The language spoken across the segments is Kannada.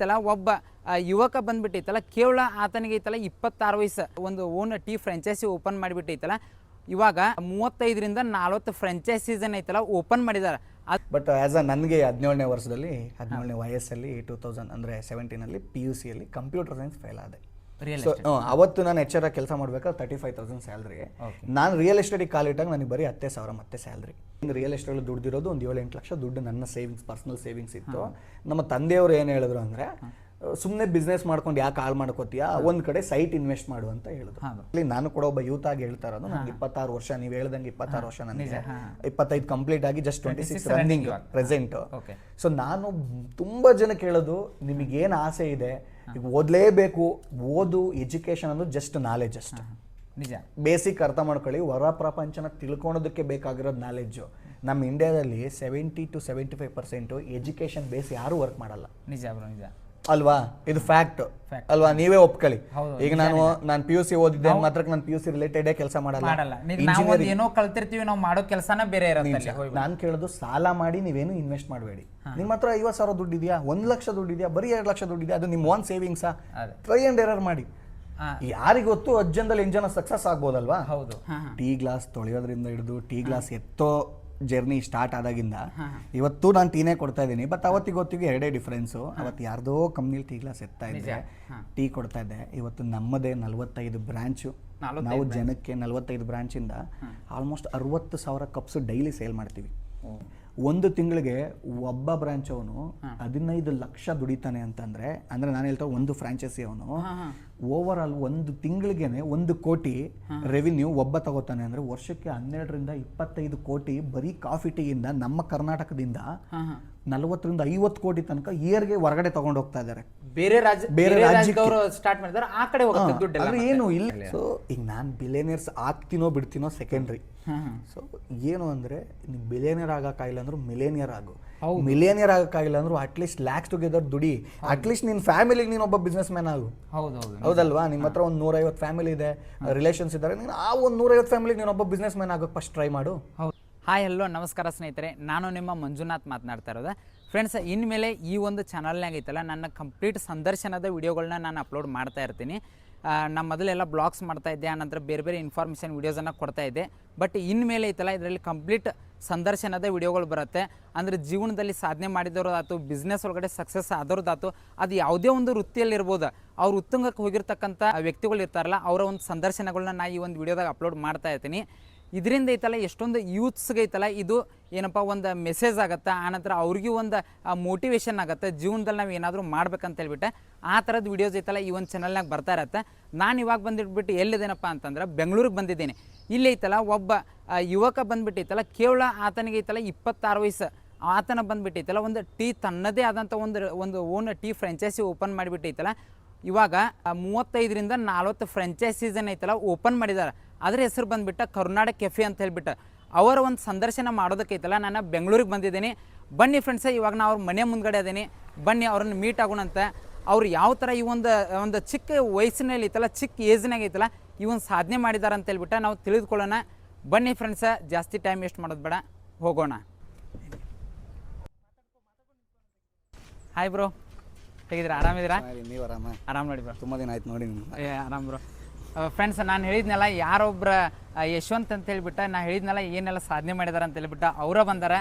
ಐತಲ್ಲ ಒಬ್ಬ ಯುವಕ ಬಂದ್ಬಿಟ್ಟೈತಲ್ಲ ಕೇವಲ ಆತನಿಗೆ ಐತಲ್ಲ ಇಪ್ಪತ್ತಾರು ವಯಸ್ಸು. ಒಂದು ಓನ್ ಟೀ ಫ್ರಾಂಚೈಸಿ ಓಪನ್ ಮಾಡಿಬಿಟ್ಟೈತಲ್ಲ ಇವಾಗ ಮೂವತ್ತೈದರಿಂದ ನಲ್ವತ್ತು ಫ್ರಾಂಚೈಸೀಸನ್ ಐತಲ್ಲ, ಓಪನ್ ಮಾಡಿದ್ದಾರೆ ಬಟ್ ಆ್ಯಸ್ ಅ ನನಗೆ ಹದಿನೇಳನೇ ವರ್ಷದಲ್ಲಿ, ಹದಿನೇಳನೇ ವಯಸ್ಸಲ್ಲಿ, ಟೂ ತೌಸಂಡ್ ಅಂದರೆ ಸೆವೆಂಟೀನಲ್ಲಿ ಪಿ ಯು ಸಿಯಲ್ಲಿ ಕಂಪ್ಯೂಟರ್ ಸೈನ್ಸ್ ಫೇಲ್ ಆದೆ. ಸೊ ಅವತ್ತು ನಾನು ಎಚ್ ಆರ್ ಕೆಲಸ ಮಾಡ್ಬೇಕಾದ್ರೆ ತರ್ಟಿ ಫೈವ್ ತೌಸಂಡ್ ಸ್ಯಾಲ್ರಿ ನಾನು ರಿಯಲ್ ಎಸ್ಟೇಟಿಗೆ ಕಾಲಿಟ್ಟಾಗ ನನಗೆ ಬರೀ ಹತ್ತೇ ಸಾವಿರ ಮತ್ತೆ ಸ್ಯಾಲ್ರಿ ರಿಯಲ್ ಎಸ್ಟೇಟಲ್ಲಿ ದುಡ್ಡಿರೋದು ಒಂದು ಏಳು ಎಂಟು ಲಕ್ಷ ದುಡ್ಡು ನನ್ನ ಸೇವಿಂಗ್ಸ್ ಪರ್ಸನಲ್ ಸೇವಿಂಗ್ಸ್ ಇತ್ತು. ನಮ್ಮ ತಂದೆಯವರು ಏನು ಹೇಳಿದ್ರು ಅಂದರೆ ಸುಮ್ಮನೆ ಬಿಸ್ನೆಸ್ ಮಾಡ್ಕೊಂಡು ಯಾಕೆ ಹಾಳು ಮಾಡ್ಕೋತೀಯಾ? ಒಂದು ಕಡೆ ಸೈಟ್ ಇನ್ವೆಸ್ಟ್ ಮಾಡು ಅಂತ ಹೇಳಿದ್ರು ಅಲ್ಲಿ ನಾನು ಕೂಡ ಒಬ್ಬ ಯೂತ್ ಆಗಿ ಹೇಳ್ತಾ ಇರೋದು ನನಗೆ ಇಪ್ಪತ್ತಾರು ವರ್ಷ ನೀವು ಹೇಳ್ದಂಗೆ ಇಪ್ಪತ್ತಾರು ವರ್ಷ ನನಗೆ ಇಪ್ಪತ್ತೈದು ಕಂಪ್ಲೀಟ್ ಆಗಿ just twenty six running present. So ನಾನು ತುಂಬಾ ಜನ ಕೇಳೋದು ನಿಮಗೇನು ಆಸೆ ಇದೆ? ಈಗ ಓದಲೇಬೇಕು. ಓದು ಎಜುಕೇಶನ್ ಅನ್ನೋದು ಜಸ್ಟ್ ನಾಲೆಜ್ ಅಷ್ಟೇ. ನಿಜ. ಬೇಸಿಕ್ ಅರ್ಥ ಮಾಡ್ಕೊಳ್ಳಿ ಹೊರ ಪ್ರಪಂಚನ ತಿಳ್ಕೊಳೋದಕ್ಕೆ ಬೇಕಾಗಿರೋದು ನಾಲೆಡ್ಜು ನಮ್ಮ ಇಂಡಿಯಾದಲ್ಲಿ seventy two seventy five percent education base ಯಾರು ವರ್ಕ್ ಮಾಡಲ್ಲ. ನಿಜ ಬ್ರೋ ನಿಜ. ಅಲ್ವಾ? ಇದು ಫ್ಯಾಕ್ಟ್ ಅಲ್ವಾ? ನೀವೇ ಒಪ್ಕೊಳ್ಳಿ. ಈಗ ನಾನು ನಾನು ಪಿ ಯು ಸಿ ಓದಿದ್ದೆ ಮಾತ್ರ ನಾನು ಪಿ ಯು ಸಿ ರಿಲೇಟೆಡೇ ಕೆಲಸ ಮಾಡಲ್ಲ. ನೀವ್- ಏನೋ ಕಲ್ತಿರ್ತೀವಿ ನಾವು ಮಾಡೋ ಕೆಲಸನ ಬೇರೆ ಇರುತ್ತೆ ನಾನು ಕೇಳೋದು ಸಾಲ ಮಾಡಿ ನೀವೇನು ಇನ್ವೆಸ್ಟ್ ಮಾಡಬೇಡಿ. ನಿಮ್ಮ ಹತ್ರ ಐವತ್ತು ಸಾವಿರ ದುಡ್ಡು ಇದೆಯಾ? ಒಂದು ಲಕ್ಷ ದುಡ್ಡು ಇದೆಯಾ? ಬರೀ ಎರಡು ಲಕ್ಷ ದುಡ್ಡು ಇದೆ ಅದು ನಿಮ್ಮ own savings. Trial and error ಮಾಡಿ. ಯಾರಿಗೊತ್ತು ಅಜ್ಜನದಲ್ಲಿ ಎಂಜನ ಸಕ್ಸಸ್ ಆಗ್ಬೋದಲ್ವಾ? ಹೌದು. ಟೀ ಗ್ಲಾಸ್ ತೊಳೆಯೋದ್ರಿಂದ ಹಿಡಿದು ಟೀ ಗ್ಲಾಸ್ ಎತ್ತೋ ಜರ್ನಿ ಸ್ಟಾರ್ಟ್ ಆದಾಗಿಂದ ಇವತ್ತು ನಾನು ಟೀನೇ ಕೊಡ್ತಾ ಇದ್ದೀನಿ. ಬಟ್ ಅವತ್ತಿಗೆ ಗೊತ್ತಿಗೆ ಎರಡೇ ಡಿಫ್ರೆನ್ಸು ಅವತ್ತು ಯಾರ್ದೋ ಕಂಪ್ನಿಲಿ ಟೀ ಗ್ಲಾಸ್ ಎತ್ತಾ ಇದ್ದೆ ಟೀ ಕೊಡ್ತಾ ಇದ್ದೆ. ಇವತ್ತು ನಮ್ಮದೇ ನಲವತ್ತೈದು ಬ್ರಾಂಚು ನಾವು ಜನಕ್ಕೆ ನಲವತ್ತೈದು ಬ್ರಾಂಚಿಂದ ಆಲ್ಮೋಸ್ಟ್ ಅರವತ್ತು ಸಾವಿರ ಕಪ್ಸ್ ಡೈಲಿ ಸೇಲ್ ಮಾಡ್ತೀವಿ. ಒಂದು ತಿಂಗಳಿಗೆ ಒಬ್ಬ ಬ್ರಾಂಚ್ ಅವನು ಹದಿನೈದು ಲಕ್ಷ ದುಡಿತಾನೆ ಅಂತಂದ್ರೆ ಅಂದ್ರೆ ನಾನು ಹೇಳ್ತಾ ಒಂದು ಫ್ರಾಂಚೈಸಿ ಅವನು ಓವರ್ ಆಲ್ ಒಂದು ತಿಂಗಳಿಗೆನೆ ಒಂದು ಕೋಟಿ ರೆವಿನ್ಯೂ ಒಬ್ಬ ತಗೋತಾನೆ ಅಂದ್ರೆ ವರ್ಷಕ್ಕೆ ಹನ್ನೆರಡರಿಂದ ಇಪ್ಪತ್ತೈದು ಕೋಟಿ ಬರೀ ಕಾಫಿ ಟೀಯಿಂದ ನಮ್ಮ ಕರ್ನಾಟಕದಿಂದ ನಲವತ್ತರಿಂದ ಐವತ್ತು ಕೋಟಿ ತನಕ ಇಯರ್ಗೆ ಹೊರಗಡೆ ತಗೊಂಡು ಹೋಗ್ತಾ ಇದ್ದಾರೆ. ಬೇರೆ ರಾಜ್ಯ ಬೇರೆ. ರಾಜ್ಯದವರು ಸ್ಟಾರ್ಟ್ ಮಾಡಿದಾರೆ ಆ ಕಡೆ ಹೋಗುತ್ತೆ ದುಡ್ಡು ಏನು ಇಲ್ಲ. ಸೊ ಈಗ ನಾನು ಬಿಲೇನಿಯರ್ಸ್ ಆಗ್ತೀನೋ ಬಿಡ್ತೀನೋ ಸೆಕೆಂಡ್ರಿ ಸೊ ಏನು ಅಂದ್ರೆ ನೀವು ಬಿಲಿಯನಿಯರ್ ಆಗೋಕ್ಕಾಗಿಲ್ಲ ಅಂದ್ರೂ ಮಿಲೇನಿಯರ್ ಆಗು. ಮಿಲೇನಿಯರ್ ಆಗೋಕ್ಕಾಗಿಲ್ಲ ಅಂದ್ರೂ ಅಟ್ಲೀಸ್ಟ್ ಲ್ಯಾಕ್ಸ್ ಟುಗೆದರ್ ದುಡಿ. ಅಟ್ಲೀಸ್ಟ್ ನಿನ್ನ ಫ್ಯಾಮಿಲಿಗೆ ನೀನು ಒಬ್ಬ ಬಿಸ್ನೆಸ್ ಮ್ಯಾನ್ ಆಗು. ಹೌದು ಹೌದು. ಹೌದಲ್ವಾ? ನಿಮ್ಮ ಹತ್ರ ಒಂದು ನೂರೈವತ್ತು ಫ್ಯಾಮಿಲಿ ಇದೆ ರಿಲೇಷನ್ಸ್ ಇದ್ದಾರೆ ನೀನು ಆ ಒಂದು ನೂರೈವತ್ತು ಫ್ಯಾಮಿಲಿಗೆ ನೀನು ಒಬ್ಬ ಬಿಸ್ನೆಸ್ ಮ್ಯಾನ್ ಆಗೋಕೆ ಫಸ್ಟ್ ಟ್ರೈ ಮಾಡು. ಹೌದು. ಹಾಯ್ ಹಲೋ ನಮಸ್ಕಾರ ಸ್ನೇಹಿತರೆ. ನಾನು ನಿಮ್ಮ ಮಂಜುನಾಥ್ ಮಾತನಾಡ್ತಾ ಇರೋದು. ಫ್ರೆಂಡ್ಸ್ ಇನ್ಮೇಲೆ ಈ ಒಂದು ಚಾನಲ್ನಾಗ ಐತಲ್ಲ ನನ್ನ ಕಂಪ್ಲೀಟ್ ಸಂದರ್ಶನದ ವಿಡಿಯೋಗಳನ್ನ ನಾನು ಅಪ್ಲೋಡ್ ಮಾಡ್ತಾ ಇರ್ತೀನಿ. ಆ, ನಾ ಮೊದಲೆಲ್ಲ ಬ್ಲಾಗ್ಸ್ ಮಾಡ್ತಾ ಇದ್ದೆ ಆನಂತರ ಬೇರೆ ಬೇರೆ ಇನ್ಫಾರ್ಮೇಷನ್ ವೀಡಿಯೋಸನ್ನು ಕೊಡ್ತಾ ಇದ್ದೆ. ಬಟ್ ಇನ್ಮೇಲೆ ಐತಲ್ಲ ಇದರಲ್ಲಿ ಕಂಪ್ಲೀಟ್ ಸಂದರ್ಶನದ ವಿಡಿಯೋಗಳು ಬರುತ್ತೆ. ಅಂದರೆ ಜೀವನದಲ್ಲಿ ಸಾಧನೆ ಮಾಡಿದವ್ರದಾತು ಬಿಸ್ನೆಸ್ ಒಳಗಡೆ ಸಕ್ಸಸ್ ಆದವ್ರದಾತು ಅದು ಯಾವುದೇ ಒಂದು ವೃತ್ತಿಯಲ್ಲಿರ್ಬೋದು. ಅವ್ರು ಉತ್ತುಂಗಕ್ಕೆ ಹೋಗಿರ್ತಕ್ಕಂಥ ವ್ಯಕ್ತಿಗಳು ಇರ್ತಾರಲ್ಲ ಅವರ ಒಂದು ಸಂದರ್ಶನಗಳನ್ನ ನಾ ಈ ಒಂದು ವಿಡಿಯೋದಾಗ ಅಪ್ಲೋಡ್ ಮಾಡ್ತಾ ಇರ್ತೀನಿ. ಇದರಿಂದ ಐತಲ್ಲ, ಎಷ್ಟೊಂದು ಯೂತ್ಸ್ಗೆ ಐತಲ್ಲ, ಇದು ಏನಪ್ಪ, ಒಂದು ಮೆಸೇಜ್ ಆಗುತ್ತೆ ಆನಂತರ ಅವ್ರಿಗೂ ಒಂದು ಮೋಟಿವೇಶನ್ ಆಗುತ್ತೆ, ಜೀವನದಲ್ಲಿ ನಾವು ಏನಾದರೂ ಮಾಡ್ಬೇಕಂತ ಹೇಳ್ಬಿಟ್ಟು ಆ ಥರದ ವಿಡಿಯೋಸ್ ಐತಲ್ಲ, ಈ ಒಂದು ಚಾನಲ್ನಾಗ ಬರ್ತಾ ಇರತ್ತೆ. ನಾನು ಇವಾಗ ಬಂದಿಟ್ಬಿಟ್ಟು ಎಲ್ಲಿದ್ದೇನಪ್ಪ ಅಂತಂದ್ರೆ, ಬೆಂಗಳೂರಿಗೆ ಬಂದಿದ್ದೀನಿ. ಇಲ್ಲಿ ಐತಲ್ಲ, ಒಬ್ಬ ಯುವಕ ಬಂದ್ಬಿಟ್ಟೈತಲ್ಲ ಕೇವಲ ಆತನಿಗೆ ಐತಲ್ಲ, ಇಪ್ಪತ್ತಾರು ವಯಸ್ಸು. ಆತನ ಬಂದ್ಬಿಟ್ಟೈತಲ್ಲ ಒಂದು ಟೀ ತನ್ನದೇ ಆದಂಥ ಒಂದು ಒಂದು ಓನ್ ಟೀ ಫ್ರಾಂಚೈಸಿ ಓಪನ್ ಮಾಡಿಬಿಟ್ಟೈತಲ್ಲ ಇವಾಗ ಮೂವತ್ತೈದರಿಂದ ನಲ್ವತ್ತು ಫ್ರಾಂಚೈಸೀಸನ್ ಐತಲ್ಲ ಓಪನ್ ಮಾಡಿದ್ದಾರೆ ಅದ್ರ ಹೆಸರು ಬಂದ್ಬಿಟ್ಟು ಕರ್ನಾಟಕ ಕೆಫೆ ಅಂತ ಹೇಳ್ಬಿಟ್ಟು. ಅವರ ಒಂದು ಸಂದರ್ಶನ ಮಾಡೋದಕ್ಕೈತಲ್ಲ, ನಾನು ಬೆಂಗಳೂರಿಗೆ ಬಂದಿದ್ದೀನಿ. ಬನ್ನಿ ಫ್ರೆಂಡ್ಸ ಇವಾಗ ನಾವು ಅವ್ರ ಮನೆ ಮುಂದ್ಗಡೆ ಅದೇನಿ. ಬನ್ನಿ ಅವ್ರನ್ನ ಮೀಟ್ ಆಗೋಣಂತ. ಅವ್ರು ಯಾವ ಥರ ಈ ಒಂದು ಒಂದು ಚಿಕ್ಕ ವಯಸ್ಸಿನಲ್ಲಿ ಐತಲ್ಲ, ಚಿಕ್ಕ ಏಜ್ನಾಗ ಐತಲ್ಲ, ಈ ಒಂದು ಸಾಧನೆ ಮಾಡಿದ್ದಾರೆ ಅಂತ ಹೇಳ್ಬಿಟ್ಟು ನಾವು ತಿಳಿದುಕೊಳ್ಳೋಣ. ಬನ್ನಿ ಫ್ರೆಂಡ್ಸ ಜಾಸ್ತಿ ಟೈಮ್ ವೇಸ್ಟ್ ಮಾಡೋದು ಬೇಡ. ಹೋಗೋಣ. ಹಾಯ್ ಬ್ರೋ ಹೇಗಿದ್ದೀರಾ? ಆರಾಮಿದ್ದೀರಾ? ನೀವು ಆರಾಮ? ಆರಾಮ್ ನೋಡಿ ಬ್ರೋ ತುಂಬ ದಿನ ಆಯ್ತು ನೋಡಿ ನಿಮ್ಗೆ. ಏ ಆರಾಮ ಬ್ರೋ ಫ್ರೆಂಡ್ಸ್ ನಾನು ಹೇಳಿದ್ನಲ್ಲ ಯಾರೊಬ್ಬರ ಯಶವಂತ್ ಅಂತ ಹೇಳಿಬಿಟ್ಟ ನಾ ಹೇಳಿದ್ನಲ್ಲ ಏನೆಲ್ಲ ಸಾಧನೆ ಮಾಡಿದಾರೆ ಅಂತ ಹೇಳಿಬಿಟ್ಟು ಅವರ ಬಂದಾರ.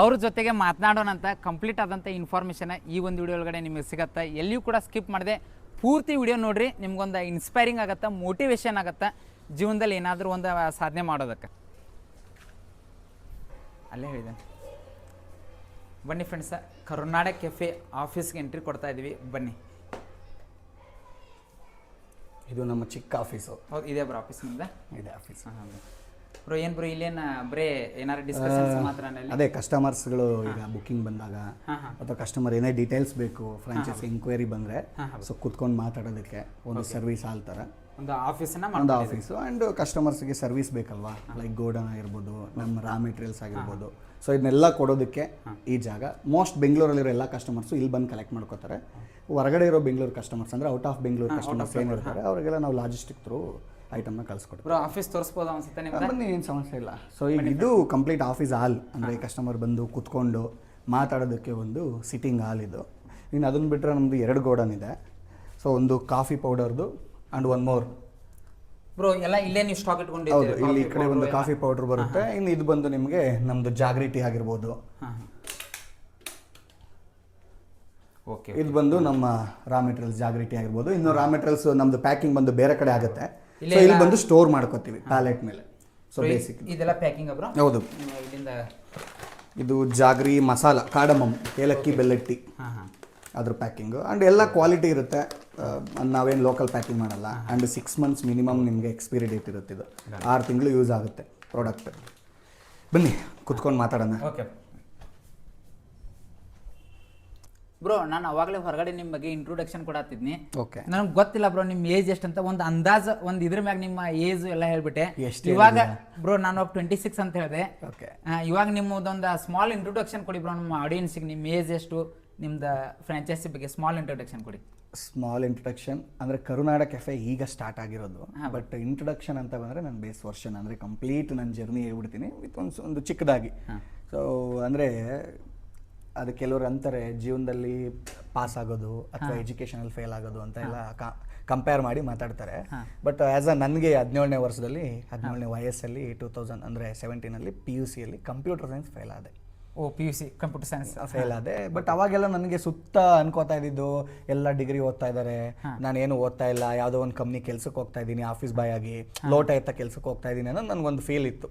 ಅವ್ರ ಜೊತೆಗೆ ಮಾತನಾಡೋಣ ಅಂತ ಕಂಪ್ಲೀಟ್ ಆದಂಥ ಇನ್ಫಾರ್ಮೇಷನ್ ಈ ಒಂದು ವಿಡಿಯೋ ಒಳಗಡೆ ನಿಮಗೆ ಸಿಗತ್ತೆ. ಎಲ್ಲಿಯೂ ಕೂಡ ಸ್ಕಿಪ್ ಮಾಡಿದೆ. ಪೂರ್ತಿ ವಿಡಿಯೋ ನೋಡ್ರಿ ನಿಮ್ಗೊಂದು ಇನ್ಸ್ಪೈರಿಂಗ್ ಆಗತ್ತೆ ಮೋಟಿವೇಶನ್ ಆಗತ್ತೆ ಜೀವನದಲ್ಲಿ ಏನಾದರೂ ಒಂದು ಸಾಧನೆ ಮಾಡೋದಕ್ಕೆ. ಅಲ್ಲೇ ಹೇಳಿದೆ ಬನ್ನಿ ಫ್ರೆಂಡ್ಸ ಕರುನಾಡ ಕೆಫೆ ಆಫೀಸ್ಗೆ ಎಂಟ್ರಿ ಕೊಡ್ತಾ ಇದ್ದೀವಿ ಬನ್ನಿ. ಇದು ನಮ್ಮ ಚಿಕ್ಕ ಆಫೀಸು ಹೌದು ಇದೆ ಬ್ರೋ ಆಫೀಸ್ ನಿಮ್ದ? ಇದೆ ಆಫೀಸ್ ಬ್ರೋ ಏನು ಬ್ರೋ ಇಲ್ಲೇನು ಬರೇ ಏನಾರು ಡಿಸ್ಕಷನ್ಸ್ ಮಾತ್ರ ಅದೇ ಕಸ್ಟಮರ್ಸ್ಗಳು ಈಗ ಬುಕ್ಕಿಂಗ್ ಬಂದಾಗ ಅಥವಾ ಕಸ್ಟಮರ್ ಏನೇ ಡೀಟೇಲ್ಸ್ ಬೇಕು ಫ್ರಾಂಚೈಸ್ ಎಂಕ್ವೈರಿ ಬಂದರೆ ಸೊ ಕುತ್ಕೊಂಡು ಮಾತಾಡೋದಕ್ಕೆ ಒಂದು ಸರ್ವಿಸ್ ಆಲ್ ಥರ. ಒಂದು ಆಫೀಸನ್ನ ಒಂದು ಆಫೀಸು ಆ್ಯಂಡ್ ಕಸ್ಟಮರ್ಸ್ಗೆ ಸರ್ವಿಸ್ ಬೇಕಲ್ವಾ? ಲೈಕ್ ಗೋಡನ್ ಆಗಿರ್ಬೋದು ನಮ್ಮ ರಾ ಮೆಟೀರಿಯಲ್ಸ್ ಆಗಿರ್ಬೋದು. ಸೊ ಇದನ್ನೆಲ್ಲ ಕೊಡೋದಕ್ಕೆ ಈ ಜಾಗ. ಮೋಸ್ಟ್ ಬೆಂಗಳೂರಲ್ಲಿರೋ ಎಲ್ಲ ಕಸ್ಟಮರ್ಸು ಇಲ್ಲಿ ಬಂದು ಕಲೆಕ್ಟ್ ಮಾಡ್ಕೋತಾರೆ. ಹೊರಗಡೆ ಇರೋ ಬೆಂಗಳೂರು ಕಸ್ಟಮರ್ಸ್ ಅಂದರೆ ಔಟ್ ಆಫ್ ಬೆಂಗಳೂರು ಕಸ್ಟಮರ್ಸ್ ಏನಿರ್ತಾರೆ ಅವರಿಗೆಲ್ಲ ನಾವು ಲಾಜಿಸ್ಟಿಕ್ ಥ್ರೂ ಐಟಮ್ನ ಕಳಿಸ್ಕೊಡ್ತೀವಿ. ಆಫೀಸ್ ತೋರಿಸ್ಬೋದು ಅನ್ಸುತ್ತೆ ಬನ್ನಿ ಏನು ಸಮಸ್ಯೆ ಇಲ್ಲ. ಸೊ ಈಗ ಇದು ಕಂಪ್ಲೀಟ್ ಆಫೀಸ್ ಹಾಲ್ ಅಂದರೆ ಕಸ್ಟಮರ್ ಬಂದು ಕುತ್ಕೊಂಡು ಮಾತಾಡೋದಕ್ಕೆ ಒಂದು ಸಿಟ್ಟಿಂಗ್ ಹಾಲ್ ಇದು. ಇನ್ನು ಅದನ್ನು ಬಿಟ್ಟರೆ ನಮ್ಮದು ಎರಡು ಗೋಡನ್ ಇದೆ. ಸೊ ಒಂದು ಕಾಫಿ ಪೌಡರ್ದು ಆ್ಯಂಡ್ ಒನ್ ಮೋರ್ ಬ್ರೋ ಎಲ್ಲ ಇಲ್ಲೇ ನೀವು ಸ್ಟಾಕ್ ಹೌದು ಇಟ್ಕೊಂಡಿದ್ದೀರಿ ಇಲ್ಲಿ ಈ ಕಡೆ ಒಂದು ಕಾಫಿ ಪೌಡರ್ ಬರುತ್ತೆ. ಇನ್ನು ಇದು ಬಂದು ನಿಮಗೆ ನಮ್ದು ಜಾಗ್ರಿ ಟೀ ಆಗಿರ್ಬೋದು ಓಕೆ ಇದು ಬಂದು ನಮ್ಮ ರಾ ಮೆಟೀರಿಯಲ್ಸ್ ಜಾಗ್ರಿ ಟೀ ಆಗಿರ್ಬೋದು. ಇನ್ನು ರಾ ಮೆಟೀರಿಯಲ್ಸ್ ನಮ್ದು ಪ್ಯಾಕಿಂಗ್ ಬಂದು ಬೇರೆ ಕಡೆ ಆಗುತ್ತೆ. ಇಲ್ಲೇ ಸೊ ಇಲ್ಲಿ ಬಂದು ಸ್ಟೋರ್ ಮಾಡ್ಕೋತೀವಿ ಪ್ಯಾಲೆಟ್ ಮೇಲೆ. ಸೊ ಬೇಸಿಕ್ ಇದೆಲ್ಲ ಪ್ಯಾಕಿಂಗ್ ಬ್ರೋ ಹೌದು. ಇಲ್ಲಿಂದ ಇದು ಜಾಗ್ರಿ ಮಸಾಲ ಕಾಡಮಮ್ ಏಲಕ್ಕಿ ಬೆಲ್ಲಟ್ಟಿ. ಹಾಂ ಹಾಂ. ಅದ್ರ ಪ್ಯಾಕಿಂಗು ಆ್ಯಂಡ್ ಎಲ್ಲ ಕ್ವಾಲಿಟಿ ಇರುತ್ತೆ. ನಾವೇನು ಲೋಕಲ್ ಪ್ಯಾಕಿಂಗ್ ಮಾಡಲ್ಲ. ಆ್ಯಂಡ್ ಸಿಕ್ಸ್ ಮಂತ್ಸ್ ಮಿನಿಮಮ್ ನಿಮಗೆ ಎಕ್ಸ್ಪೈರಿ ಡೇಟ್ ಇರುತ್ತೆ ಇದು. ಆರು ತಿಂಗಳು ಯೂಸ್ ಆಗುತ್ತೆ ಪ್ರಾಡಕ್ಟ್ ಬನ್ನಿ ಕುತ್ಕೊಂಡು ಮಾತಾಡೋಣ. ಓಕೆ ಬ್ರೋ ನಾನು ಅವಾಗಲೇ ಹೊರಗಡೆ ನಿಮ್ಮ ಬಗ್ಗೆ ಇಂಟ್ರೊಡಕ್ಷನ್ ಕೊಡತ್ತಿದ್ನಿ ಓಕೆ ನನಗೆ ಗೊತ್ತಿಲ್ಲ ಬ್ರೋ ನಿಮ್ಮ ಏಜ್ ಎಷ್ಟು ಅಂತ ಒಂದು ಅಂದಾಜ್ ಒಂದು ಇದ್ರ ಮ್ಯಾಗ ನಿಮ್ಮ ಏಜ್ ಎಲ್ಲ ಹೇಳ್ಬಿಟ್ಟೆ. ಎಷ್ಟು ಇವಾಗ ಬ್ರೋ ನಾನು ಟ್ವೆಂಟಿ ಸಿಕ್ಸ್ ಅಂತ ಹೇಳಿದೆ. ಓಕೆ ಇವಾಗ ನಿಮ್ಮದೊಂದು ಸ್ಮಾಲ್ ಇಂಟ್ರೊಡಕ್ಷನ್ ಕೊಡಿ ಬ್ರೋ ನಮ್ಮ ಆಡಿಯನ್ಸಿಗೆ ನಿಮ್ಮ ಏಜ್ ಎಷ್ಟು? ನಿಮ್ದು ಫ್ರಾಂಚೈಸಿ ಬಗ್ಗೆ ಸ್ಮಾಲ್ ಇಂಟ್ರೊಡಕ್ಷನ್ ಕೊಡಿ. ಸ್ಮಾಲ್ ಇಂಟ್ರಡಕ್ಷನ್ ಅಂದರೆ ಕರುನಾಡ ಕೆಫೆ ಈಗ ಸ್ಟಾರ್ಟ್ ಆಗಿರೋದು. ಬಟ್ ಇಂಟ್ರಡಕ್ಷನ್ ಅಂತ ಬಂದರೆ ನಾನು ಬೇಸ್ ವರ್ಷನ್ ಅಂದರೆ ಕಂಪ್ಲೀಟ್ ನನ್ನ ಜರ್ನಿ ಹೇಳ್ಬಿಡ್ತೀನಿ ವಿತ್ ಒಂದು ಒಂದು ಚಿಕ್ಕದಾಗಿ. ಸೊ ಅಂದರೆ ಅದು ಕೆಲವರು ಅಂತಾರೆ ಜೀವನದಲ್ಲಿ ಪಾಸ್ ಆಗೋದು ಅಥವಾ ಎಜುಕೇಷನಲ್ಲಿ ಫೇಲ್ ಆಗೋದು ಅಂತ ಎಲ್ಲ ಕಂಪೇರ್ ಮಾಡಿ ಮಾತಾಡ್ತಾರೆ. ಬಟ್ ಆ್ಯಸ್ ಅ ನನಗೆ ಹದಿನೇಳನೇ ವರ್ಷದಲ್ಲಿ ಹದಿನೇಳನೇ ವಯಸ್ಸಲ್ಲಿ ಟೂ ತೌಸಂಡ್ ಅಂದರೆ ಸೆವೆಂಟೀನಲ್ಲಿ ಪಿ ಯು ಸಿಯಲ್ಲಿ ಕಂಪ್ಯೂಟರ್ ಸೈನ್ಸ್ ಫೇಲ್ ಆದೆ. ಓ P U C computer science fail ಆದೆ. ಬಟ್ ಅವಾಗೆಲ್ಲ ನನಗೆ ಸುತ್ತ ಅನ್ಕೋತಾ ಇದ್ದಿದ್ದು ಎಲ್ಲ ಡಿಗ್ರಿ ಓದ್ತಾ ಇದ್ದಾರೆ. ಏನು ಓದ್ತಾ ಇಲ್ಲ ಯಾವುದೋ ಒಂದು ಕಂಪ್ನಿ ಕೆಲ್ಸಕ್ಕೆ ಹೋಗ್ತಾ ಇದ್ದೀನಿ ಆಫೀಸ್ ಬಾಯ್ ಆಗಿ ಲೋಟ ಎತ್ತ ಕೆಲ್ಸಕ್ಕೆ ಹೋಗ್ತಾ ಇದ್ದೀನಿ ಅನ್ನೋ ನನಗೊಂದು ಫೀಲ್ ಇತ್ತು.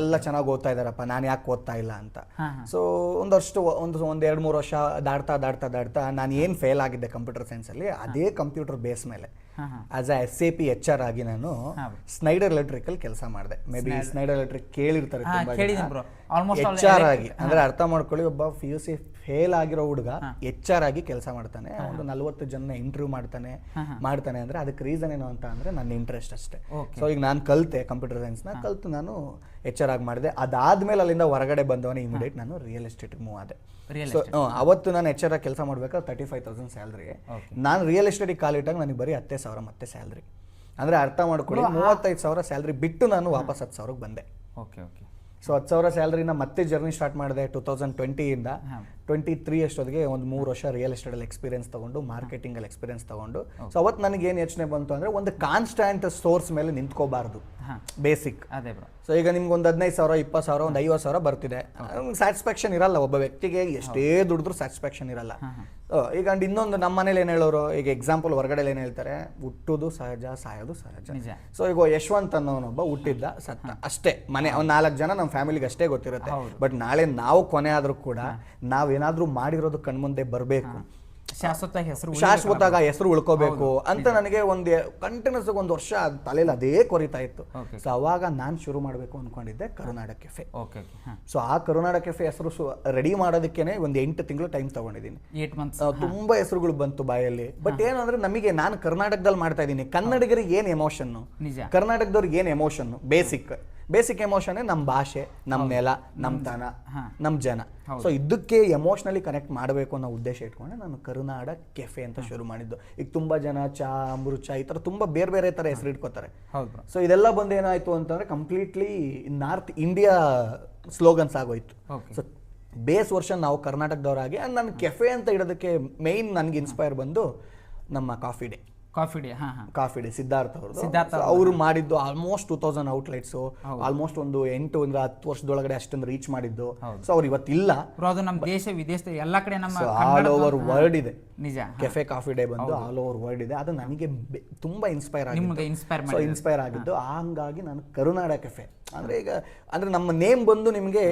ಎಲ್ಲ ಚೆನ್ನಾಗಿ ಓದ್ತಾ ಇದ್ದಾರಪ್ಪ ನಾನು ಯಾಕೆ ಓದ್ತಾ ಇಲ್ಲ ಅಂತ. ಸೊ ಒಂದಷ್ಟು ಒಂದು ಒಂದು ಎರಡು ಮೂರು ವರ್ಷ ದಾಡ್ತಾ ದಾಡ್ತಾ ದಾಡ್ತಾ ನಾನು ಏನು ಫೇಲ್ ಆಗಿದ್ದೆ ಕಂಪ್ಯೂಟರ್ ಸೈನ್ಸಲ್ಲಿ ಅದೇ ಕಂಪ್ಯೂಟರ್ ಬೇಸ್ ಮೇಲೆ. As a S A P H R ಆಗಿ ನಾನು ಸ್ನೈಡರ್ ಸ್ನೈಡರ್ ಅಲ್ಲಿ ಕೆಲಸ ಮಾಡಿದೆ. ಮೇ ಬಿ ಸ್ನೈಡರ್ ಎಲೆಕ್ಟ್ರಿಕ್ ಕೇಳಿರ್ತಾರೆ ಎಚ್ ಆರ್ ಆಗಿ. ಅಂದ್ರೆ ಅರ್ಥ ಮಾಡ್ಕೊಳ್ಳಿ ಒಬ್ಬ ಪಿ ಯು ಸಿ ಫೇಲ್ ಆಗಿರೋ ಹುಡುಗ ಎಚ್ ಆರ್ ಆಗಿ ಕೆಲಸ ಮಾಡ್ತಾನೆ. ಒಂದು ನಲ್ವತ್ತು ಜನ ಇಂಟರ್ವ್ಯೂ ಮಾಡ್ತಾನೆ. ಮಾಡ್ತಾನೆ ಅಂದ್ರೆ ಅದಕ್ಕೆ ರೀಸನ್ ಏನು ಅಂತ ಅಂದ್ರೆ ನನ್ನ ಇಂಟ್ರೆಸ್ಟ್ ಅಷ್ಟೇ. ಸೊ ಈಗ ನಾನು ಕಲಿತೆ ಕಂಪ್ಯೂಟರ್ ಸೈನ್ಸ್ನ ಕಲ್ತು ನಾನು ಎಚ್ ಆರ್ ಆಗಿ ಮಾಡಿದೆ. ಅದಾದ್ಮೇಲೆ ಅಲ್ಲಿಂದ ಹೊರಗಡೆ ಬಂದವನೇ ಇಮಿಡಿಯೇಟ್ ನಾನು ರಿಯಲ್ ಎಸ್ಟೇಟ್ ಮೂವ್ ಆದೆ. ಸೊ ಅವತ್ತು ನಾನು ಎಚ್ ಆರ್ ಆಗಿ ಕೆಲಸ ಮಾಡ್ಬೇಕಾದ್ರೆ ತರ್ಟಿ ಫೈವ್ ತೌಸಂಡ್ ಸ್ಯಾಲ್ರಿ. ನಾನು ರಿಯಲ್ ಎಸ್ಟೇಟಿಗೆ ಕಾಲಿಟ್ಟಾಗ ನನಗೆ ಬರೀ ಹತ್ತೇ ಸಾವಿರ ಮತ್ತೆ ಸ್ಯಾಲ್ರಿ ಅಂದ್ರೆ ಅರ್ಥ ಮಾಡ್ಕೊಳ್ಳಿ ಮೂವತ್ತೈದು ಸಾವಿರ ಸ್ಯಾಲ್ರಿ ಬಿಟ್ಟು ನಾನು ವಾಪಸ್ ಹತ್ತು ಸಾವಿರಕ್ಕೆ ಬಂದೆ. ಓಕೆ ಓಕೆ ಸೊ ಹತ್ತು ಸಾವಿರ ಸ್ಯಾಲ್ರಿನ ಮತ್ತೆ ಜರ್ನಿ ಸ್ಟಾರ್ಟ್ ಮಾಡಿದೆ ಟೂ ತೌಸಂಡ್ ಟ್ವೆಂಟಿಯಿಂದ ಟ್ವೆಂಟಿ ತ್ರೀ ಅಷ್ಟೊತ್ತಿಗೆ ಒಂದು ಮೂರು ವರ್ಷ ರಿಯಲ್ ಎಸ್ಟೇಟ್ ಅಲ್ಲಿ ಎಕ್ಸ್ಪೀರಿಯನ್ಸ್ ತಗೊಂಡು ಮಾರ್ಕೆಟಿಂಗಲ್ಲಿ ಎಕ್ಸ್ಪೀರಿಯನ್ಸ್ ತಗೊಂಡು. ಸೊ ಅವತ್ತು ನನಗೆ ಏನು ಯೋಚನೆ ಬಂತು ಅಂದ್ರೆ ಒಂದು ಕಾನ್ಸ್ಟೆಂಟ್ ಸೋರ್ಸ್ ಮೇಲೆ ನಿಂತ್ಕೋಬಾರ್ದು. ಬೇಸಿಕ್ ಅದೇ ಬ್ರೋ ಸೊ ಈಗ ನಿಮ್ಗೆ ಒಂದು ಹದಿನೈದು ಸಾವಿರ ಇಪ್ಪತ್ತು ಸಾವಿರ ಒಂದು ಐವತ್ತು ಸಾವಿರ ಬರ್ತಿದೆ. ಸ್ಯಾಟಿಸ್ಫ್ಯಾಕ್ಷನ್ ಇರಲ್ಲ ಒಬ್ಬ ವ್ಯಕ್ತಿಗೆ ಎಷ್ಟೇ ದುಡಿದ್ರೂ ಸ್ಯಾಟಿಸ್ಫ್ಯಾಕ್ಷನ್ ಇರಲ್ಲ. ಈಗ ಅಂಡ್ ಇನ್ನೊಂದು ನಮ್ಮ ಮನೇಲಿ ಏನು ಹೇಳೋರು ಈಗ ಎಕ್ಸಾಂಪಲ್ ಹೊರಗಡೆ ಏನು ಹೇಳ್ತಾರೆ ಹುಟ್ಟೋದು ಸಹಜ ಸಾಯೋದು ಸಹಜ. ಸೊ ಈಗ ಯಶವಂತ್ ಅನ್ನೋನೊಬ್ಬ ಹುಟ್ಟಿದ್ದ ಸತ್ತ. ಅಷ್ಟೇ ಮನೆ ಒಂದು ನಾಲ್ಕು ಜನ ನಮ್ಮ ಫ್ಯಾಮಿಲಿಗೆ ಅಷ್ಟೇ ಗೊತ್ತಿರುತ್ತೆ. ಬಟ್ ನಾಳೆ ನಾವು ಕೊನೆ ಆದ್ರೂ ಕೂಡ ನಾವೇನಾದ್ರೂ ಮಾಡಿರೋದು ಕಣ್ಮುಂದೆ ಬರಬೇಕು. ಶಾಶ್ವತ ಹೆಸರು ಶಾಶ್ವತಾಗ ಹೆಸರು ಉಳ್ಕೋಬೇಕು ಅಂತ ನನಗೆ ಒಂದು ಕಂಟಿನ್ಯೂಸ್ ಒಂದು ವರ್ಷ ತಲೆಯಲ್ಲಿ ಅದೇ ಕೊರಿತಾ ಇತ್ತು. ಸೊ ಅವಾಗ ನಾನು ಶುರು ಮಾಡಬೇಕು ಅನ್ಕೊಂಡಿದ್ದೆ ಕರುನಾಡ ಕೆಫೆ ಓಕೆ ಸೊ ಆ ಕರುನಾಡ ಕೆಫೆ ಹೆಸರು ರೆಡಿ ಮಾಡೋದಕ್ಕೇನೆ ಒಂದು ಎಂಟು ತಿಂಗಳು ಟೈಮ್ ತಗೊಂಡಿದ್ದೀನಿ. ತುಂಬಾ ಹೆಸರುಗಳು ಬಂತು ಬಾಯಲ್ಲಿ. ಬಟ್ ಏನಂದ್ರೆ ನಮಗೆ ನಾನು ಕರ್ನಾಟಕದಲ್ಲಿ ಮಾಡ್ತಾ ಇದ್ದೀನಿ. ಕನ್ನಡಿಗರಿಗೆ ಏನು ಎಮೋಷನ್ ಕರ್ನಾಟಕದವ್ರಿಗೆ ಏನು ಎಮೋಷನ್ ಬೇಸಿಕ್ ಬೇಸಿಕ್ ಎಮೋಷನ್ ನಮ್ಮ ಭಾಷೆ ನಮ್ಮ ನೆಲ ನಮ್ಮ ತನ ನಮ್ಮ ಜನ. ಸೊ ಇದಕ್ಕೆ ಎಮೋಷ್ನಲಿ ಕನೆಕ್ಟ್ ಮಾಡಬೇಕು ಅನ್ನೋ ಉದ್ದೇಶ ಇಟ್ಕೊಂಡು ನಾನು ಕರುನಾಡ ಕೆಫೆ ಅಂತ ಶುರು ಮಾಡಿದ್ದು. ಈಗ ತುಂಬಾ ಜನ ಚಾ ಅಮೃಚ ಚಾ ಈ ಥರ ತುಂಬಾ ಬೇರೆ ಬೇರೆ ಥರ ಹೆಸರು ಇಟ್ಕೋತಾರೆ. ಸೊ ಇದೆಲ್ಲ ಬಂದು ಏನಾಯ್ತು ಅಂತಂದ್ರೆ ಕಂಪ್ಲೀಟ್ಲಿ ನಾರ್ತ್ ಇಂಡಿಯಾ ಸ್ಲೋಗನ್ಸ್ ಆಗೋಯ್ತು. ಸೊ ಬೇಸ್ ವರ್ಷ ನಾವು ಕರ್ನಾಟಕದವರಾಗಿ ನನ್ನ ಕೆಫೆ ಅಂತ ಇಡೋದಕ್ಕೆ ಮೇಯ್ನ್ ನನಗೆ ಇನ್ಸ್ಪೈರ್ ಬಂದು ನಮ್ಮ ಕಾಫಿ ಡೇ ಕಾಫಿ ಡೇ ಹಾ ಹಾಂ. ಕಾಫಿ ಡೇ ಸಿದ್ಧಾರ್ಥ ಅವರು ಸಿದ್ಧಾರ್ಥ ಅವರು ಮಾಡಿದ್ದು almost two thousand outlets almost ಒಂದು ಎಂಟು ಅಂದ್ರೆ ಹತ್ತು ವರ್ಷದೊಳಗಡೆ ಅಷ್ಟೊಂದು ರೀಚ್ ಮಾಡಿದ್ದು. ಸೊ ಅವ್ರು ಇವತ್ತಿಲ್ಲ. ಅದು ನಮ್ಮ ದೇಶ ವಿದೇಶ ಎಲ್ಲ ಕಡೆ ನಮ್ಮ ಆಲ್ ಓವರ್ ವರ್ಲ್ಡ್ ಇದೆ. ನಿಜ ಕೆಫೆ ಕಾಫಿ ಡೇ ಬಂದು ಆಲ್ ಓವರ್ ವರ್ಲ್ಡ್ ಇದೆ. ಅದು ನನಗೆ ತುಂಬಾ ಇನ್ಸ್ಪೈರ್ ಆಗಿದೆ ಇನ್ಸ್ಪೈರ್ ಸೊ ಇನ್ಸ್ಪೈರ್ ಆಗಿದ್ದು. ಹಂಗಾಗಿ ನಾನು ಕರುನಾಡ ಕೆಫೆ ಅಂದ್ರೆ ಈಗ ಅಂದ್ರೆ ನಮ್ಮ ನೇಮ್ ಬಂದು ನಿಮಗೆ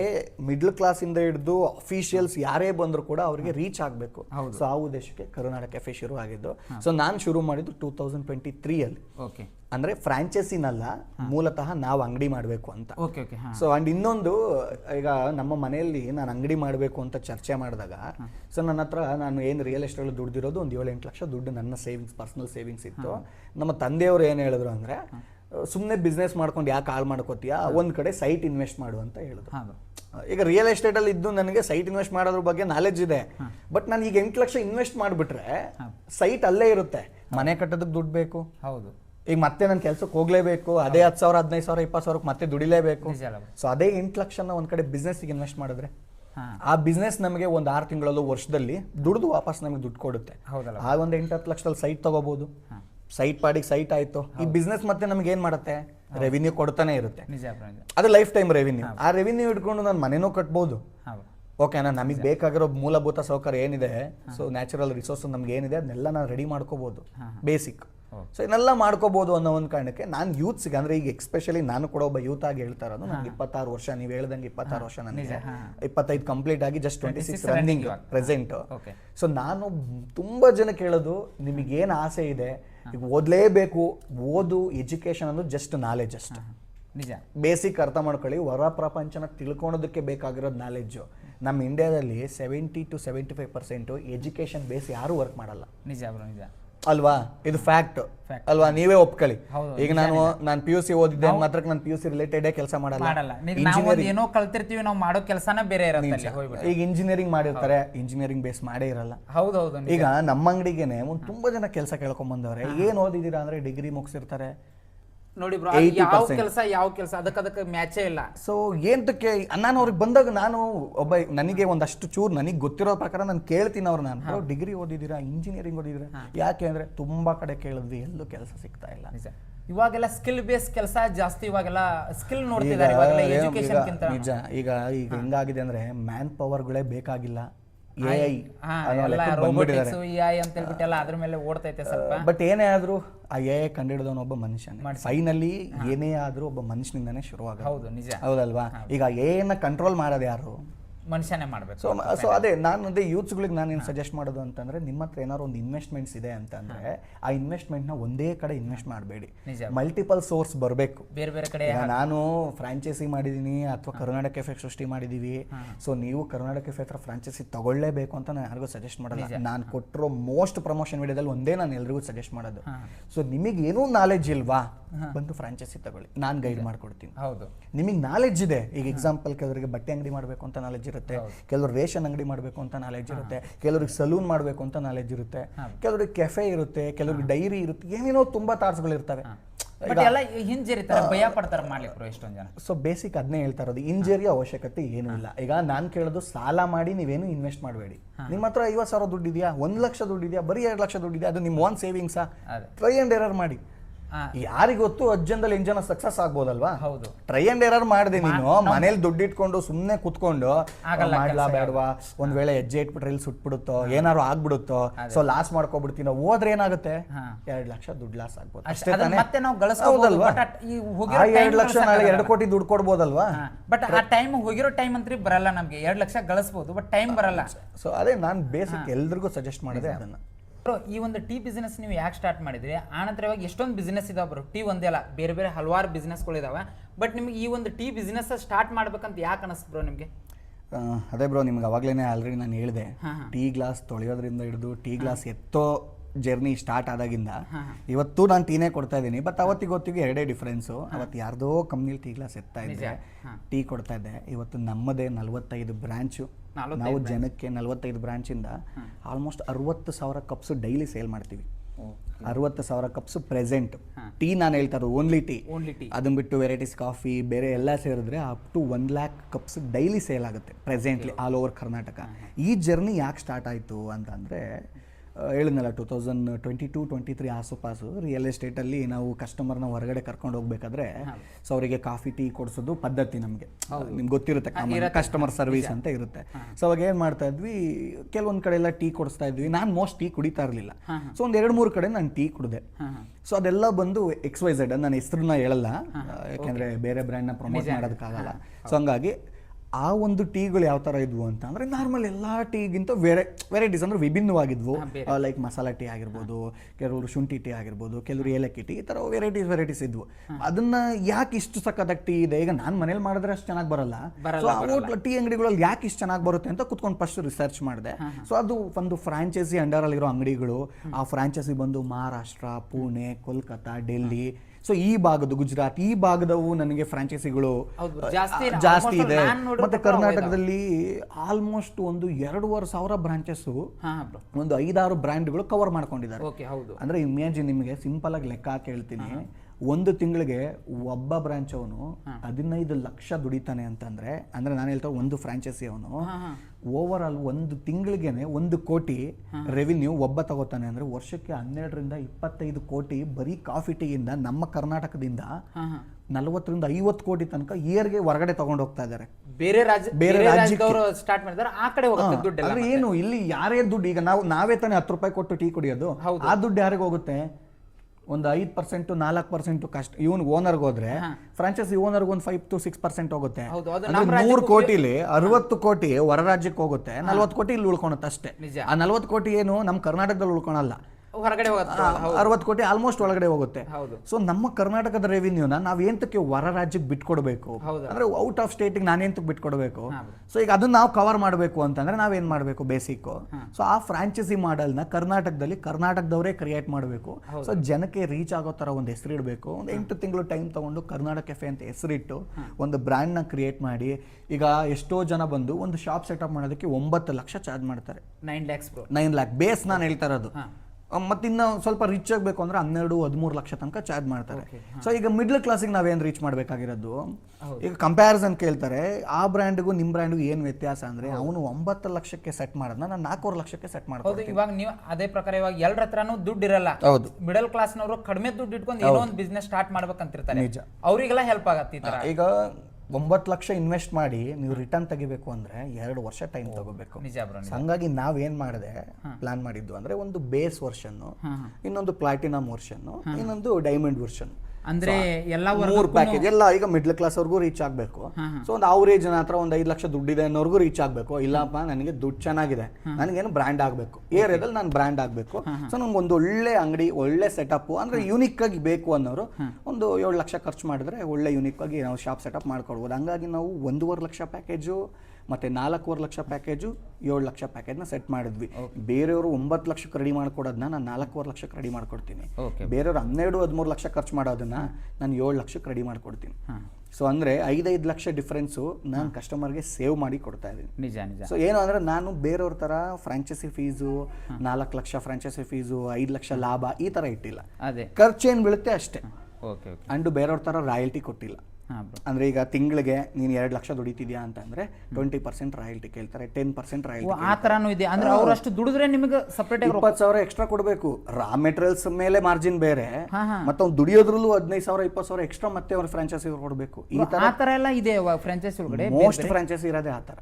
ಮಿಡ್ಲ್ ಕ್ಲಾಸ್ ಇಂದ ಹಿಡಿದು ಅಫಿಷಿಯಲ್ಸ್ ಯಾರೇ ಬಂದ್ರು ಕೂಡ ಅವರಿಗೆ ರೀಚ್ ಆಗಬೇಕು. ಸೊ ಆ ಉದ್ದೇಶಕ್ಕೆ ಕರುನಾಡ ಕೆಫೆ ಶುರು ಆಗಿದ್ದು ಸೊ ನಾನು ಶುರು ಮಾಡಿದ್ದು ಟೂ ತೌಸಂಡ್ ಟ್ವೆಂಟಿ ತ್ರೀ ಅಲ್ಲಿ. ಓಕೆ ಅಂದ್ರೆ ಫ್ರಾಂಚೈಸಿನಲ್ಲ ಮೂಲತಃ ನಾವು ಅಂಗಡಿ ಮಾಡಬೇಕು ಅಂತ. ಓಕೆ ಓಕೆ ಹಾಂ. ಸೊ ಅಂಡ್ ಇನ್ನೊಂದು ಈಗ ನಮ್ಮ ಮನೆಯಲ್ಲಿ ನಾನು ಅಂಗಡಿ ಮಾಡಬೇಕು ಅಂತ ಚರ್ಚೆ ಮಾಡಿದಾಗ ಸೊ ನನ್ನ ಹತ್ರ ನಾನು ಏನು ರಿಯಲ್ ಎಸ್ಟೇಟ್ ದುಡ್ದಿರೋದು ಒಂದು ಏಳು ಎಂಟು ಲಕ್ಷ ದುಡ್ಡು ನನ್ನ ಸೇವಿಂಗ್ಸ್ ಪರ್ಸನಲ್ ಸೇವಿಂಗ್ಸ್ ಇತ್ತು. ನಮ್ಮ ತಂದೆಯವರು ಏನು ಹೇಳಿದ್ರು ಅಂದರೆ ಸುಮ್ಮನೆ ಬಿಸ್ನೆಸ್ ಮಾಡ್ಕೊಂಡು ಯಾಕೆ ಹಾಳು ಮಾಡ್ಕೋತೀಯಾ? ಒಂದು ಕಡೆ ಸೈಟ್ ಇನ್ವೆಸ್ಟ್ ಮಾಡು ಅಂತ ಹೇಳಿದ್ರು. ಈಗ ರಿಯಲ್ ಎಸ್ಟೇಟಲ್ಲಿ ಇದ್ದು ನನಗೆ ಸೈಟ್ ಇನ್ವೆಸ್ಟ್ ಮಾಡೋದ್ರ ಬಗ್ಗೆ ನಾಲೆಜ್ ಇದೆ. ಬಟ್ ನಾನು ಈಗ ಎಂಟು ಲಕ್ಷ ಇನ್ವೆಸ್ಟ್ ಮಾಡಿಬಿಟ್ರೆ ಸೈಟ್ ಅಲ್ಲೇ ಇರುತ್ತೆ. ಮನೆ ಕಟ್ಟೋದಕ್ಕೆ ದುಡ್ಡು ಬೇಕು. ಹೌದು. ಈಗ ಮತ್ತೆ ನನ್ನ ಕೆಲ್ಸಕ್ಕೆ ಹೋಗ್ಲೇಬೇಕು. ಅದೇ ಹತ್ತು ಸಾವಿರ ಹದಿನೈದು ಸಾವಿರ ಇಪ್ಪತ್ತು ಸಾವಿರಕ್ಕೆ ಮತ್ತೆ ದುಡಿಲೇಬೇಕು. ಸೊ ಅದೇ ಎಂಟು ಲಕ್ಷನ ಒಂದ್ ಕಡೆ ಬಿಸ್ನೆಸ್ಗೆ ಇನ್ವೆಸ್ಟ್ ಮಾಡಿದ್ರೆ ಆ ಬಿಸ್ನೆಸ್ ನಮಗೆ ಒಂದು ಆರು ತಿಂಗಳಲ್ಲೂ ವರ್ಷದಲ್ಲಿ ದುಡ್ದು ವಾಪಸ್ ನಮಗೆ ದುಡ್ಡು ಕೊಡುತ್ತೆ. ಹೌದಲ್ಲ ಆ ಒಂದು ಎಂಟು ಹತ್ತು ಲಕ್ಷದಲ್ಲಿ ಸೈಟ್ ತಗೋಬಹುದು ಸೈಟ್ ಪಾಡಿಗೆ ಸೈಟ್ ಆಯ್ತು. ಈ ಬಿಸ್ನೆಸ್ ಮತ್ತೆ ನಮ್ಗೆ ಏನ್ ಮಾಡುತ್ತೆ? ರೆವಿನ್ಯೂ ಕೊಡ್ತಾನೆ ಇರುತ್ತೆ. ಅದು ಲೈಫ್ ಟೈಮ್ ರೆವಿನ್ಯೂ ಆ ರೆವಿನ್ಯೂ ಇಟ್ಕೊಂಡು ನಾನು ಮನೆನೂ ಕಟ್ಬೋದು. ಓಕೆನಾ ನಮಗೆ ಬೇಕಾಗಿರೋ ಮೂಲಭೂತ ಸೌಕರ್ಯ ಏನಿದೆ ಸೊ ನ್ಯಾಚುರಲ್ ರಿಸೋರ್ಸ್ ನಮ್ಗೆ ಏನಿದೆ ಅದನ್ನೆಲ್ಲ ನಾನು ರೆಡಿ ಮಾಡ್ಕೋಬೋದು ಬೇಸಿಕ್ ಸೊ ಇದನ್ನೆಲ್ಲ ಮಾಡ್ಕೋಬೋದು ಅನ್ನೋ ಒಂದು ಕಾರಣಕ್ಕೆ ನಾನು ಯೂತ್ಸ್ಗೆ ಅಂದ್ರೆ ಈಗ ಎಕ್ಸ್ಪೆಷಲಿ ನಾನು ಕೂಡ ಒಬ್ಬ ಯೂತ್ ಆಗಿ ಹೇಳ್ತಾ ಇರೋದು ನನಗೆ ಇಪ್ಪತ್ತಾರು ವರ್ಷ ನೀವು ಹೇಳ್ದಂಗೆ ಇಪ್ಪತ್ತಾರು ವರ್ಷ ನನಗೆ. ಇಪ್ಪತ್ತೈದು ಕಂಪ್ಲೀಟ್ ಆಗಿ just twenty six running present okay so ನಾನು ತುಂಬಾ ಜನ ಕೇಳೋದು ನಿಮಗೇನು ಆಸೆ ಇದೆ ಈಗ ಓದಲೇಬೇಕು ಓದು ಎಜುಕೇಶನ್ ಅನ್ನೋದು ಜಸ್ಟ್ ನಾಲೆಜ್ ಅಷ್ಟೇ. ನಿಜ. ಬೇಸಿಕ್ ಅರ್ಥ ಮಾಡ್ಕೊಳ್ಳಿ ಹೊರ ಪ್ರಪಂಚನ ತಿಳ್ಕೊಳೋದಕ್ಕೆ ಬೇಕಾಗಿರೋದು ನಾಲೆಡ್ಜು ನಮ್ಮ ಇಂಡಿಯಾದಲ್ಲಿ seventy two seventy five percent education base ಯಾರು ವರ್ಕ್ ಮಾಡಲ್ಲ. ನಿಜ ಬ್ರೋ ನಿಜ. ಅಲ್ವಾ? ಇದು ಫ್ಯಾಕ್ಟ್ ಅಲ್ವಾ? ನೀವೇ ಒಪ್ಕೊಳ್ಳಿ. ಈಗ ನಾನು ನಾನು ಪಿ ಯು ಸಿ ಓದಿದ್ದೆ ಮಾತ್ರ ನಾನು ಪಿ ಯು ಸಿ ರಿಲೇಟೆಡ್ ಕೆಲಸ ಮಾಡಲ್ಲ. ಏನೋ ಕಲ್ತಿರ್ತೀವಿ ನಾವು ಮಾಡೋ ಕೆಲಸನ ಬೇರೆ ಹೋಗ್ಬಿಟ್ಟು. ಈಗ ಇಂಜಿನಿಯರಿಂಗ್ ಮಾಡಿರ್ತಾರೆ ಇಂಜಿನಿಯರಿಂಗ್ ಬೇಸ್ ಮಾಡೇ ಇರಲ್ಲ. ಹೌದು ಹೌದು ಈಗ ನಮ್ಮ ಅಂಗಡಿಗೆನೆ ಒಂದು ತುಂಬಾ ಜನ ಕೆಲಸ ಕೇಳ್ಕೊಂಡ್ ಬಂದವ್ರೆ. ಏನ್ ಓದಿದೀರಾ ಅಂದ್ರೆ ಡಿಗ್ರಿ ಮುಗಿಸಿರ್ತಾರೆ. ನೋಡಿ ಬ್ರೋ ಯಾವ ಕೆಲಸ ಯಾವ ಕೆಲಸ ಅದಕ್ಕೆ ಅದಕ್ಕೆ ಮ್ಯಾಚೇ ಇಲ್ಲ. ಸೊ ಏಂತಕ್ಕೆ ನಾನು ಅವ್ರಿಗೆ ಬಂದಾಗ ನಾನು ಒಬ್ಬ ನನಗೆ ಒಂದಷ್ಟು ಚೂರು ನನಗೆ ಗೊತ್ತಿರೋ ಪ್ರಕಾರ ನಾನು ಕೇಳ್ತೀನಿ ಅವ್ರು ನಾನು. ಡಿಗ್ರಿ ಓದಿದ್ದೀರಾ ಇಂಜಿನಿಯರಿಂಗ್ ಓದಿದ್ದೀರಾ? ಯಾಕೆ ಅಂದ್ರೆ ತುಂಬಾ ಕಡೆ ಕೇಳಿದ್ವಿ ಎಲ್ಲೂ ಕೆಲಸ ಸಿಗ್ತಾ ಇಲ್ಲ. ನಿಜ. ಇವಾಗೆಲ್ಲ ಸ್ಕಿಲ್ ಬೇಸ್ ಕೆಲಸ ಜಾಸ್ತಿ ಇವಾಗೆಲ್ಲ ಸ್ಕಿಲ್ ನೋಡ್ತಿದ್ದಾರೆ ಇವಾಗೆಲ್ಲ ಈಗ- ಎಜುಕೇಶನ್ ಈಗ ನಿಜ ಈಗ ಈಗ ಹೆಂಗಾಗಿದೆ ಅಂದ್ರೆ ಮ್ಯಾನ್ ಪವರ್ಗಳೇ ಬೇಕಾಗಿಲ್ಲ. ಹಾ ಎಲ್ಲ ರೋಬೋಟಿಕ್ಸ್ ಐ ಅಂತ ಹೇಳ್ಬಿಟ್ಟು ಎಲ್ಲ ಅದ್ರ ಮೇಲೆ ಓಡ್ತೈತೆ ಸ್ವಲ್ಪ. ಬಟ್ ಏನೇ ಆದ್ರೂ ಆ ಎ ಐ ಕಂಡಿಡಿದವನು ಒಬ್ಬ ಮನುಷ್ಯನೇ. ಫೈನಲಿ ಏನೇ ಆದ್ರೂ ಒಬ್ಬ ಮನುಷ್ಯನಿಂದಾನೇ ಶುರುವಾಗ ಹೌದು ನಿಜ. ಹೌದಲ್ವಾ? ಈಗ ಎ ಕಂಟ್ರೋಲ್ ಮಾಡೋದು ಯಾರು ಮನುಷ್ಯನೇ ಮಾಡಬೇಕು ಸೊ ಸೊ ಅದೇ ನಾನು ಅದೇ ಯೂತ್ಸ್ಗಳಿಗೆ ನಾನು ಏನು ಸಜೆಸ್ಟ್ ಮಾಡೋದು ಅಂತಂದ್ರೆ ನಿಮ್ಮ ಹತ್ರ ಏನಾದ್ರು ಒಂದು ಇನ್ವೆಸ್ಟ್ಮೆಂಟ್ಸ್ ಇದೆ ಅಂತಂದ್ರೆ ಆ ಇನ್ವೆಸ್ಟ್ಮೆಂಟ್ನ ಒಂದೇ ಕಡೆ ಇನ್ವೆಸ್ಟ್ ಮಾಡಬೇಡಿ. ಮಲ್ಟಿಪಲ್ ಸೋರ್ಸ್ ಬರಬೇಕು. ಬೇರೆ ಬೇರೆ ಕಡೆ ನಾನು ಫ್ರಾಂಚೈಸಿ ಮಾಡಿದ್ದೀನಿ ಅಥವಾ ಕರ್ನಾಟಕ ಕೆಫೆ ಸೃಷ್ಟಿ ಮಾಡಿದೀವಿ. ಸೊ ನೀವು ಕರ್ನಾಟಕ ಎಫೆ ಹತ್ರ ಫ್ರಾಂಚೈಸಿ ತಗೊಳ್ಳೇಬೇಕು ಅಂತ ನಾನು ಯಾರಿಗೂ ಸಜೆಸ್ಟ್ ಮಾಡಲ್ಲ. ನಾನು ಕೊಟ್ಟಿರೋ ಮೋಸ್ಟ್ ಪ್ರಮೋಷನ್ ವಿಡಿಯೋದಲ್ಲಿ ಒಂದೇ ನಾನು ಎಲ್ರಿಗೂ ಸಜೆಸ್ಟ್ ಮಾಡೋದು. ಸೊ ನಿಮಗೆ ಏನೂ ನಾಲೆಡ್ಜ್ ಇಲ್ವಾ? ಬಂದು ಫ್ರಾಂಚೈಸಿ ತಗೊಳ್ಳಿ. ನಾನು ಗೈಡ್ ಮಾಡ್ಕೊಡ್ತೀನಿ. ಹೌದು. ನಿಮಗೆ ನಾಲೆಜ್ ಇದೆ. ಈಗ ಎಕ್ಸಾಂಪಲ್ ಕೆಲವರಿಗೆ ಬಟ್ಟೆ ಅಂಗಡಿ ಮಾಡಬೇಕು ಅಂತ ನಾಲೆಡ್ಜ್ ಇರುತ್ತೆ. ಕೆಲವರು ರೇಷನ್ ಅಂಗಡಿ ಮಾಡಬೇಕು ಅಂತ ನಾಲೆಜ್ ಇರುತ್ತೆ. ಕೆಲವರಿಗೆ ಸಲೂನ್ ಮಾಡಬೇಕು ಅಂತ ನಾಲೆಜ್ ಇರುತ್ತೆ. ಕೆಲವರಿಗೆ ಕೆಫೆ ಇರುತ್ತೆ. ಕೆಲವರಿಗೆ ಡೈರಿ ಇರುತ್ತೆ. ಏನೇನೋ ತುಂಬಾ ತಾರ್ಸ್ಗಳು ಇರ್ತವೆ. ಬಟ್ ಎಲ್ಲ ಹಿಂಜರಿತಾರೆ ಭಯ ಪಡ್ತಾರೆ ಮಾಡ್ಲಿಕ್ಕೆ ಬ್ರೋ ಎಷ್ಟೊಂದ್ ಜನ. ಸೊ ಬೇಸಿಕ್ ಅದನ್ನೇ ಹೇಳ್ತಾ ಇರೋದು. ಇಂಜರಿ ಅವಶ್ಯಕತೆ ಏನು ಇಲ್ಲ. ಈಗ ನಾನು ಕೇಳೋದು ಸಾಲ ಮಾಡಿ ನೀವೇನು ಇನ್ವೆಸ್ಟ್ ಮಾಡಬೇಡಿ. ನಿಮ್ಮ ಹತ್ರ ಐವತ್ತು ಸಾವಿರ ದುಡ್ಡು ಇದೆಯಾ ಒಂದು ಲಕ್ಷ ದುಡ್ಡು ಇದೆಯಾ ಬರೀ ಎರಡು ಲಕ್ಷ ದುಡ್ಡು ಇದೆಯಾ ಅದು ನಿಮ್ಮ ಓನ್ ಸೇವಿಂಗ್ಸಾ ಟ್ರೈ ಅಂಡ್ ಎರರ್ ಮಾಡಿ. ಹಾ. ಯಾರಿಗೆ ಗೊತ್ತು ಅಜ್ಜಂದಲ್ಲಿ ಇಂಜನ್ ಸಕ್ಸಸ್ ಆಗ್ಬೋದಲ್ವಾ? ಹೌದು. ಟ್ರೈ ಅಂಡ್ ಎರರ್ ಮಾಡಿದೆ ನೀನು. ಮನೇಲಿ ದುಡ್ಡು ಇಟ್ಕೊಂಡು ಸುಮ್ಮನೆ ಕುತ್ಕೊಂಡು ಮಾಡ್ಲಾ ಬೇಡವಾ? ಒಂದ್ ವೇಳೆ ಹೆಜ್ಜೆ ಇಟ್ಬಿಟ್ರೆ ಇಲ್ಲಿ ಸುಟ್ಬಿಡುತ್ತೋ ಏನಾರು ಆಗ್ಬಿಡುತ್ತೋ ಸೊ ಲಾಸ್ ಮಾಡ್ಕೊಬಿಡ್ತೀನೋ. ಹೋದ್ರೆ ಏನಾಗುತ್ತೆ. ಎರಡ್ ಲಕ್ಷ ದುಡ್ಡು ಲಾಸ್ ಆಗ್ಬೋದು. ಅಷ್ಟೇ ತಾನೇ? ಮತ್ತೆ ನಾವು ಗಳಿಸ್ಕೋಬಹುದು ಹೌದಲ್ವಾ? ಬಟ್ ಅಟ್- ಈ ಆ ಹೋಗಿರೋ ಎರಡ್ ಲಕ್ಷ ನಾಳೆ ಎರಡು ಕೋಟಿ ದುಡ್ಡು ಕೊಡ್ಬೋದಲ್ವಾ? ಬಟ್ ಆ ಟೈಮ್ ಹೋಗಿರೋ ಟೈಮ್ ಅಂತ ಬರಲ್ಲ ನಮ್ಗೆ. ಎರಡ್ ಲಕ್ಷ ಗಳಿಸಬಹುದು ಬಟ್ ಟೈಮ್ ಬರಲ್ಲ. ಸೊ ಅದೇ ನಾನು ಬೇಸಿಕ್ ಎಲ್ರಿಗೂ ಸಜೆಸ್ಟ್ ಮಾಡಿದೆ ಅದನ್ನ. ಈ ಒಂದು ಟೀ ಬಿಸ್ನೆಸ್ ನೀವು ಯಾಕೆ ಸ್ಟಾರ್ಟ್ ಮಾಡಿದ್ರಿ? ಆನಂತರ ಇವಾಗ ಎಷ್ಟೊಂದು ಬಿಸ್ನೆಸ್ ಇದಾವೆ ಬ್ರೋ ಟೀ ಒಂದೇ ಅಲ್ಲ ಬೇರೆ ಬೇರೆ ಹಲವಾರು ಬಿಸ್ನೆಸ್ಗಳಿದಾವೆ ಬಟ್ ನಿಮ್ಗೆ ಈ ಒಂದು ಟೀ ಬಿಸ್ನೆಸ್ ಸ್ಟಾರ್ಟ್ ಮಾಡ್ಬೇಕಂತ ಯಾಕೆ ಅನಿಸ್ತು ಬ್ರೋ ನಿಮಗೆ? ಅದೇ ಬ್ರೋ ನಿಮ್ಗೆ ಅವಾಗ್ಲೇನೆ ಆಲ್ರೆಡಿ ನಾನು ಹೇಳಿದೆ. ಟೀ ಗ್ಲಾಸ್ ತೊಳೆಯೋದ್ರಿಂದ ಹಿಡಿದು ಟೀ ಗ್ಲಾಸ್ ಎತ್ತೋ ಜರ್ನಿ ಸ್ಟಾರ್ಟ್ ಆದಾಗಿಂದ ಇವತ್ತು ನಾನು ಟೀನೇ ಕೊಡ್ತಾ ಇದ್ದೀನಿ ಬಟ್ ಅವತ್ತಿಗೆ ಗೊತ್ತಿಗೆ ಎರಡೇ ಡಿಫ್ರೆನ್ಸು ಅವತ್ತು ಯಾರ್ದೋ ಕಂಪ್ನಿಲಿ ಟೀ ಗ್ಲಾಸ್ ಎತ್ತಾ ಇದ್ದೆ ಟೀ ಕೊಡ್ತಾ ಇದ್ದೆ. ಇವತ್ತು ನಮ್ಮದೇ ನಲವತ್ತೈದು ಬ್ರಾಂಚು ನಾವು ಜನಕ್ಕೆ ನಲವತ್ತೈದು ಬ್ರಾಂಚಿಂದ ಆಲ್ಮೋಸ್ಟ್ ಅರವತ್ತು ಸಾವಿರ ಕಪ್ಸು ಡೈಲಿ ಸೇಲ್ ಮಾಡ್ತೀವಿ. ಅರವತ್ತು ಸಾವಿರ ಕಪ್ಸು ಪ್ರೆಸೆಂಟ್ ಟೀ ನಾನು ಹೇಳ್ತಾ ಇರೋದು ಟೀ ಓನ್ಲಿ ಟೀ ಅದನ್ನ ಬಿಟ್ಟು ವೆರೈಟೀಸ್ ಕಾಫಿ ಬೇರೆ ಎಲ್ಲ ಸೇರಿದ್ರೆ up to one lakh cups daily sale ಆಗುತ್ತೆ ಪ್ರೆಸೆಂಟ್ಲಿ ಆಲ್ ಓವರ್ ಕರ್ನಾಟಕ ಈ ಜರ್ನಿ ಯಾಕೆ ಸ್ಟಾರ್ಟ್ ಆಯಿತು ಅಂತಂದರೆ ಹೇಳಿದ್ನಲ್ಲ two thousand twenty two twenty three ಆಸುಪಾಸು real ಎಸ್ಟೇಟಲ್ಲಿ ನಾವು ಕಸ್ಟಮರ್ನ ಹೊರಗಡೆ ಕರ್ಕೊಂಡು ಹೋಗ್ಬೇಕಾದ್ರೆ ಸೊ ಅವರಿಗೆ ಕಾಫಿ ಟೀ ಕೊಡಿಸೋದು ಪದ್ಧತಿ ನಮಗೆ. ನಿಮ್ಗೆ ಗೊತ್ತಿರುತ್ತೆ ಕಸ್ಟಮರ್ ಸರ್ವಿಸ್ ಅಂತ ಇರುತ್ತೆ. ಸೊ ಅವಾಗ ಏನು ಮಾಡ್ತಾ ಇದ್ವಿ ಕೆಲವೊಂದು ಕಡೆ ಎಲ್ಲ ಟೀ ಕೊಡಿಸ್ತಾ ಇದ್ವಿ. ನಾನು ಮೋಸ್ಟ್ ಟೀ ಕುಡಿತಾ ಇರಲಿಲ್ಲ. ಸೊ ಒಂದು ಎರಡು ಮೂರು ಕಡೆ ನಾನು ಟೀ ಕುಡಿದೆ. ಸೊ ಅದೆಲ್ಲ ಬಂದು ಎಕ್ಸ್ ವೈ ಝೆಡ್ ನಾನು ಹೆಸರನ್ನ ಹೇಳಲ್ಲ. ಯಾಕೆಂದ್ರೆ ಬೇರೆ ಬ್ರ್ಯಾಂಡ್ನ ಪ್ರಮೋಟ್ ಮಾಡೋದಕ್ಕಾಗಲ್ಲ. ಸೊ ಹಂಗಾಗಿ ಆ ಒಂದು ಟೀಗಳು ಯಾವ ಥರ ಇದ್ವು ಅಂತ ಅಂದ್ರೆ ನಾರ್ಮಲ್ ಎಲ್ಲ ಟೀಗಿಂತ ವೆರೈ ವೆರೈಟೀಸ್ ಅಂದ್ರೆ ವಿಭಿನ್ನವಾಗಿದ್ವು. ಲೈಕ್ ಮಸಾಲ ಟೀ ಆಗಿರ್ಬೋದು ಕೆಲವರು ಶುಂಠಿ ಟೀ ಆಗಿರ್ಬೋದು ಕೆಲವರು ಏಲಕ್ಕಿ ಟೀ ಈ ಥರ ವೆರೈಟೀಸ್ ವೆರೈಟೀಸ್ ಇದ್ವು. ಅದನ್ನ ಯಾಕೆ ಇಷ್ಟು ಸಕ್ಕತ್ತಾಗಿ ಟೀ ಇದೆ? ಈಗ ನಾನು ಮನೇಲಿ ಮಾಡಿದ್ರೆ ಅಷ್ಟು ಚೆನ್ನಾಗಿ ಬರಲ್ಲ. ಸೊ ಹೋಟ್ಲ ಟೀ ಅಂಗಡಿಗಳಲ್ಲಿ ಯಾಕೆ ಇಷ್ಟು ಚೆನ್ನಾಗಿ ಬರುತ್ತೆ ಅಂತ ಕುತ್ಕೊಂಡು ಫಸ್ಟ್ ರಿಸರ್ಚ್ ಮಾಡಿದೆ. ಸೊ ಅದು ಒಂದು ಫ್ರಾಂಚೈಸಿ ಅಂಡರ್ ಅಂಡರಲ್ಲಿರೋ ಅಂಗಡಿಗಳು ಆ ಫ್ರಾಂಚೈಸಿ ಬಂದು ಮಹಾರಾಷ್ಟ್ರ ಪುಣೆ ಕೋಲ್ಕತ್ತಾ ಡೆಲ್ಲಿ ಸೊ ಈ ಭಾಗದ ಗುಜರಾತ್ ಈ ಭಾಗದವು ನನಗೆ ಫ್ರಾಂಚೈಸಿಗಳು ಜಾಸ್ತಿ ಇದೆ. ಮತ್ತೆ ಕರ್ನಾಟಕದಲ್ಲಿ ಆಲ್ಮೋಸ್ಟ್ ಒಂದು ಎರಡೂವರೆ ಸಾವಿರ ಬ್ರಾಂಚಸ್ ಹಾ ಬ್ರೋ ಒಂದು ಐದಾರು ಬ್ರ್ಯಾಂಡ್ಗಳು ಕವರ್ ಮಾಡ್ಕೊಂಡಿದ್ದಾರೆ. ಓಕೆ ಹೌದು. ಅಂದ್ರೆ ಇಮ್ಯಾಜಿನ್ ನಿಮಗೆ ಸಿಂಪಲ್ ಆಗಿ ಲೆಕ್ಕ ಹಾಕಿ ಹೇಳ್ತೀನಿ ಒಂದು ತಿಂಗಳಿಗೆ ಒಬ್ಬ ಬ್ರಾಂಚ್ ಅವನು ಹದಿನೈದು ಲಕ್ಷ ದುಡಿತಾನೆ ಅಂತಂದ್ರೆ ಅಂದ್ರೆ ನಾನು ಹೇಳ್ತಾ ಒಂದು ಫ್ರಾಂಚೈಸಿ ಅವನು ಓವರ್ ಆಲ್ ಒಂದು ತಿಂಗಳಿಗೆನೆ ಒಂದು ಕೋಟಿ ರೆವಿನ್ಯೂ ಒಬ್ಬ ತಗೋತಾನೆ ಅಂದ್ರೆ ವರ್ಷಕ್ಕೆ ಹನ್ನೆರಡರಿಂದ ಇಪ್ಪತ್ತೈದು ಕೋಟಿ ಬರೀ ಕಾಫಿ ಟೀಯಿಂದ ನಮ್ಮ ಕರ್ನಾಟಕದಿಂದ ನಲವತ್ತರಿಂದ ಐವತ್ತು ಕೋಟಿ ತನಕ ಇಯರ್ಗೆ ಹೊರಗಡೆ ತಗೊಂಡು ಹೋಗ್ತಾ ಇದ್ದಾರೆ. ಬೇರೆ ರಾಜ್ಯ ಬೇರೆ. ರಾಜ್ಯದವರು ಸ್ಟಾರ್ಟ್ ಮಾಡಿದಾರೆ ಆ ಕಡೆ ಅಂದ್ರೆ ಏನು ಇಲ್ಲಿ ಯಾರೇ ದುಡ್ಡು ಈಗ ನಾವು ನಾವೇ ತಾನೇ ಹತ್ತು ರೂಪಾಯಿ ಕೊಟ್ಟು ಟೀ ಕುಡಿಯೋದು ಆ ದುಡ್ಡು ಯಾರಿಗೆ ಹೋಗುತ್ತೆ? ಒಂದು ಐದು ಪರ್ಸೆಂಟ್ ನಾಲ್ಕು ಪರ್ಸೆಂಟ್ ಕಷ್ಟ. ಇವನ್ ಓನರ್ಗೆ ಹೋದ್ರೆ ಫ್ರಾಂಚೈಸಿ ಓನರ್ಗೆ ಒಂದು ಫೈವ್ ಟು ಸಿಕ್ಸ್ ಪರ್ಸೆಂಟ್ ಹೋಗುತ್ತೆ. ನೂರು ಕೋಟಿಲಿ ಅರವತ್ತು ಕೋಟಿ ಹೊರ ರಾಜ್ಯಕ್ಕೆ ಹೋಗುತ್ತೆ. ನಲ್ವತ್ತು ಕೋಟಿ ಇಲ್ಲಿ ಉಳ್ಕೊಳುತ್ತೆ ಅಷ್ಟೇ. ಆ ನಲ್ವತ್ತು ಕೋಟಿ ಏನು ನಮ್ಮ ಕರ್ನಾಟಕದಲ್ಲಿ ಉಳ್ಕೊಳಲ್ಲ. ಹೊರಗಡೆ ಹೋಗುತ್ತೆ. ಅರವತ್ತು ಕೋಟಿ ಆಲ್ಮೋಸ್ಟ್ ಒಳಗಡೆ ಹೋಗುತ್ತೆ. ಹೌದು. ಸೊ ನಮ್ಮ ಕರ್ನಾಟಕದ ರೆವಿನ್ಯೂನ ನಾವ್ ಏಂತಕ್ಕೆ ಹೊರ ರಾಜ್ಯಕ್ಕೆ ಬಿಟ್ಕೊಡ್ಬೇಕು? ಅಂದ್ರೆ ಔಟ್ ಆಫ್ ಸ್ಟೇಟಿಗೆ ನಾನೇಂತಕ್ಕೆ ಬಿಟ್ಕೊಡ್ಬೇಕು? ಸೊ ಈಗ ಅದನ್ನ ನಾವು ಕವರ್ ಮಾಡಬೇಕು ಅಂತಂದ್ರೆ ನಾವೇನ್ ಮಾಡಬೇಕು ಬೇಸಿಕ್ ಸೊ ಆ ಫ್ರಾಂಚೈಸಿ ಮಾಡೆಲ್ನ ಕರ್ನಾಟಕದಲ್ಲಿ ಕರ್ನಾಟಕದವರೇ ಕ್ರಿಯೇಟ್ ಮಾಡಬೇಕು. ಸೊ ಜನಕ್ಕೆ ರೀಚ್ ಆಗೋ ತರ ಒಂದು ಹೆಸರಿಡಬೇಕು ಒಂದು ಎಂಟು ತಿಂಗಳು ಟೈಮ್ ತಗೊಂಡು ಕರ್ನಾಟಕ ಕೆಫೆ ಅಂತ ಹೆಸರಿಟ್ಟು ಒಂದು ಬ್ರ್ಯಾಂಡ್ನ ಕ್ರಿಯೇಟ್ ಮಾಡಿ ಈಗ ಎಷ್ಟೋ ಜನ ಬಂದು ಒಂದು ಶಾಪ್ ಸೆಟಪ್ ಮಾಡೋದಕ್ಕೆ ಒಂಬತ್ತು ಲಕ್ಷ ಚಾರ್ಜ್ ಮಾಡ್ತಾರೆ. Nine lakhs nine lakh base ನಾನು ಹೇಳ್ತಾ ಇರೋದು. ಮತ್ತೆ ಇನ್ನು ಸ್ವಲ್ಪ ರಿಚ್ ಆಗಬೇಕು ಅಂದ್ರೆ ಹನ್ನೆರಡು ಹದಿಮೂರು ಲಕ್ಷ ತನಕ ಚಾರ್ಜ್ ಮಾಡ್ತಾರೆ. ಸೊ ಈಗ ಮಿಡ್ಲ್ ಕ್ಲಾಸಿಗೆ ನಾವೇನು ರೀಚ್ ಮಾಡಬೇಕಾಗಿರೋದು? ಈಗ ಕಂಪ್ಯಾರಿಸನ್ ಕೇಳ್ತಾರೆ ಆ ಬ್ರ್ಯಾಂಡ್ಗೂ ನಿಮ್ಮ ಬ್ರ್ಯಾಂಡ್ಗೂ ಏನು ವ್ಯತ್ಯಾಸ ಅಂದ್ರೆ ಅವನು ಒಂಬತ್ತು ಲಕ್ಷಕ್ಕೆ ಸೆಟ್ ಮಾಡೋದನ್ನ ನಾನು ನಾಲ್ಕೂವರೆ ಲಕ್ಷಕ್ಕೆ ಸೆಟ್ ಮಾಡ್ಬೋದು ಇವಾಗ ನೀವು ಅದೇ ಪ್ರಕಾರ ಇವಾಗ ಎಲ್ಲರ ಹತ್ರನೂ ದುಡ್ಡು ಇರಲ್ಲ. ಹೌದು. ಮಿಡಲ್ ಕ್ಲಾಸ್ನವರು ಕಡಿಮೆ ದುಡ್ಡು ಇಟ್ಕೊಂಡು ಏನೋ ಒಂದು ಬಿಸ್ನೆಸ್ ಸ್ಟಾರ್ಟ್ ಮಾಡ್ಬೇಕಂತಿರ್ತಾರೆ. ನಿಜ. ಅವರಿಗೆಲ್ಲ ಹೆಲ್ಪ್ ಆಗತ್ತೆ ಈಗ ಒಂಬತ್ತು ಲಕ್ಷ ಇನ್ವೆಸ್ಟ್ ಮಾಡಿ ನೀವು ರಿಟರ್ನ್ ತೆಗಿಬೇಕು ಅಂದ್ರೆ ಎರಡು ವರ್ಷ ಟೈಮ್ ತಗೋಬೇಕು. ನಿಜ ಬ್ರೋ ಏನ್ ಹಂಗಾಗಿ ನಾವೇನು ಮಾಡಿದೆ ಪ್ಲಾನ್ ಮಾಡಿದ್ದು ಅಂದ್ರೆ ಒಂದು ಬೇಸ್ ವರ್ಷನ್ ಇನ್ನೊಂದು ಪ್ಲಾಟಿನಮ್ ವರ್ಷನ್ ಇನ್ನೊಂದು ಡೈಮಂಡ್ ವರ್ಷನ್ ಅಂದ್ರೆ ಎಲ್ಲ ಮೂರು ಪ್ಯಾಕೇಜ್ ಎಲ್ಲ ಈಗ ಮಿಡ್ಲ್ ಕ್ಲಾಸ್ ಅವ್ರಿಗೂ ರೀಚ್ ಆಗಬೇಕು. ಸೊ ಒಂದು ಅವರೇಜ್ ಹತ್ರ ಒಂದು ಐದು ಲಕ್ಷ ದುಡ್ಡಿದೆ ಅನ್ನೋರ್ಗೂ ರೀಚ್ ಆಗಬೇಕು. ಇಲ್ಲಪ್ಪ ನನಗೆ ದುಡ್ಡು ಚೆನ್ನಾಗಿದೆ. ನನಗೇನು ಬ್ರ್ಯಾಂಡ್ ಆಗಬೇಕು. ಏರಿಯಾದಲ್ಲಿ ನಾನು ಬ್ರ್ಯಾಂಡ್ ಆಗಬೇಕು. ಸೊ ನಮ್ಗೆ ಒಂದು ಒಳ್ಳೆ ಅಂಗಡಿ ಒಳ್ಳೆ ಸೆಟಪ್ ಅಂದ್ರೆ ಯೂನಿಕ್ ಆಗಿ ಬೇಕು ಅನ್ನೋರು ಒಂದು ಏಳು ಲಕ್ಷ ಖರ್ಚು ಮಾಡಿದ್ರೆ ಒಳ್ಳೆ ಯೂನಿಕ್ ಆಗಿ ನಾವು ಶಾಪ್ ಸೆಟಪ್ ಮಾಡ್ಕೊಡ್ಬೋದು. ಹಂಗಾಗಿ ನಾವು ಒಂದೂವರೆ ಲಕ್ಷ ಪ್ಯಾಕೇಜು ಮತ್ತೆ ನಾಲ್ಕೂವರೆ ಲಕ್ಷ ಪ್ಯಾಕೇಜು ಏಳು ಲಕ್ಷ ಪ್ಯಾಕೇಜ್ನ ಸೆಟ್ ಮಾಡಿದ್ವಿ. ಬೇರೆಯವರು ಒಂಬತ್ತು ಲಕ್ಷಕ್ಕೆ ರೆಡಿ ಮಾಡ್ಕೊಡೋದನ್ನ ನಾನು ನಾಲ್ಕೂವರೆ ಲಕ್ಷಕ್ಕೆ ರೆಡಿ ಮಾಡ್ಕೊಡ್ತೀನಿ. ಬೇರೆಯವರು ಹನ್ನೆರಡು ಹದಿಮೂರು ಲಕ್ಷ ಖರ್ಚು ಮಾಡೋದನ್ನ ನಾನು ಏಳು ಲಕ್ಷಕ್ಕೆ ರೆಡಿ ಮಾಡ್ಕೊಡ್ತೀನಿ. ಸೊ ಅಂದರೆ ಐದೈದು ಲಕ್ಷ ಡಿಫ್ರೆನ್ಸು ನಾನು ಕಸ್ಟಮರ್ಗೆ ಸೇವ್ ಮಾಡಿ ಕೊಡ್ತಾ ಇದ್ದೀನಿ. ನಿಜ ನಿಜ. ಸೊ ಏನು ಅಂದರೆ ನಾನು ಬೇರೆಯವ್ರ ಥರ ಫ್ರಾಂಚೈಸಿ ಫೀಸು ನಾಲ್ಕು ಲಕ್ಷ ಫ್ರಾಂಚೈಸಿ ಫೀಸು ಐದು ಲಕ್ಷ ಲಾಭ ಈ ಥರ ಇಟ್ಟಿಲ್ಲ. ಅದೇ. ಖರ್ಚೇನು ಬೀಳುತ್ತೆ ಅಷ್ಟೇ. ಓಕೆ ಅಂಡು ಬೇರೆಯವ್ರ ಥರ ರಾಯಲ್ಟಿ ಕೊಟ್ಟಿಲ್ಲ. ಅಂದರೆ ಈಗ ತಿಂಗಳಿಗೆ ನೀನು ಎರಡು ಲಕ್ಷ ದುಡಿತಿದ್ಯಾ ಅಂತಂದರೆ ಟ್ವೆಂಟಿ ಪರ್ಸೆಂಟ್ ರಾಯಲ್ಟಿ ಕೇಳ್ತಾರೆ ಟೆನ್ ಪರ್ಸೆಂಟ್ ರಾಯಲ್ಟಿ ಆ ತರನು ಇದೆ. ಅಂದ್ರೆ ಅವರಷ್ಟು ದುಡಿದ್ರೆ ನಿಮಗೆ ಸಪ್ರೇಟ್ ಆಗಿ ಇಪ್ಪತ್ತು ಸಾವಿರ ಎಕ್ಸ್ಟ್ರಾ ಕೊಡಬೇಕು. ರಾ ಮೆಟೀರಿಯಲ್ಸ್ ಮೇಲೆ ಮಾರ್ಜಿನ್ ಬೇರೆ. ಮತ್ತೆ ಅವ್ನು ದುಡಿಯೋದ್ರಲ್ಲೂ ಹದಿನೈದು ಸಾವಿರ ಇಪ್ಪತ್ತು ಸಾವಿರ ಎಕ್ಸ್ಟ್ರಾ ಮತ್ತೆ ಅವ್ರ ಫ್ರಾಂಚೈಸಿ ಕೊಡಬೇಕು. ಈ ತರ ಆ ತರ ಎಲ್ಲ ಇದೆ ಫ್ರಾಂಚೈಸಿ ಒಳಗಡೆ. ಮೋಸ್ಟ್ ಫ್ರಾಂಚೈಸಿ ಇರೋದೇ ಆ ಥರ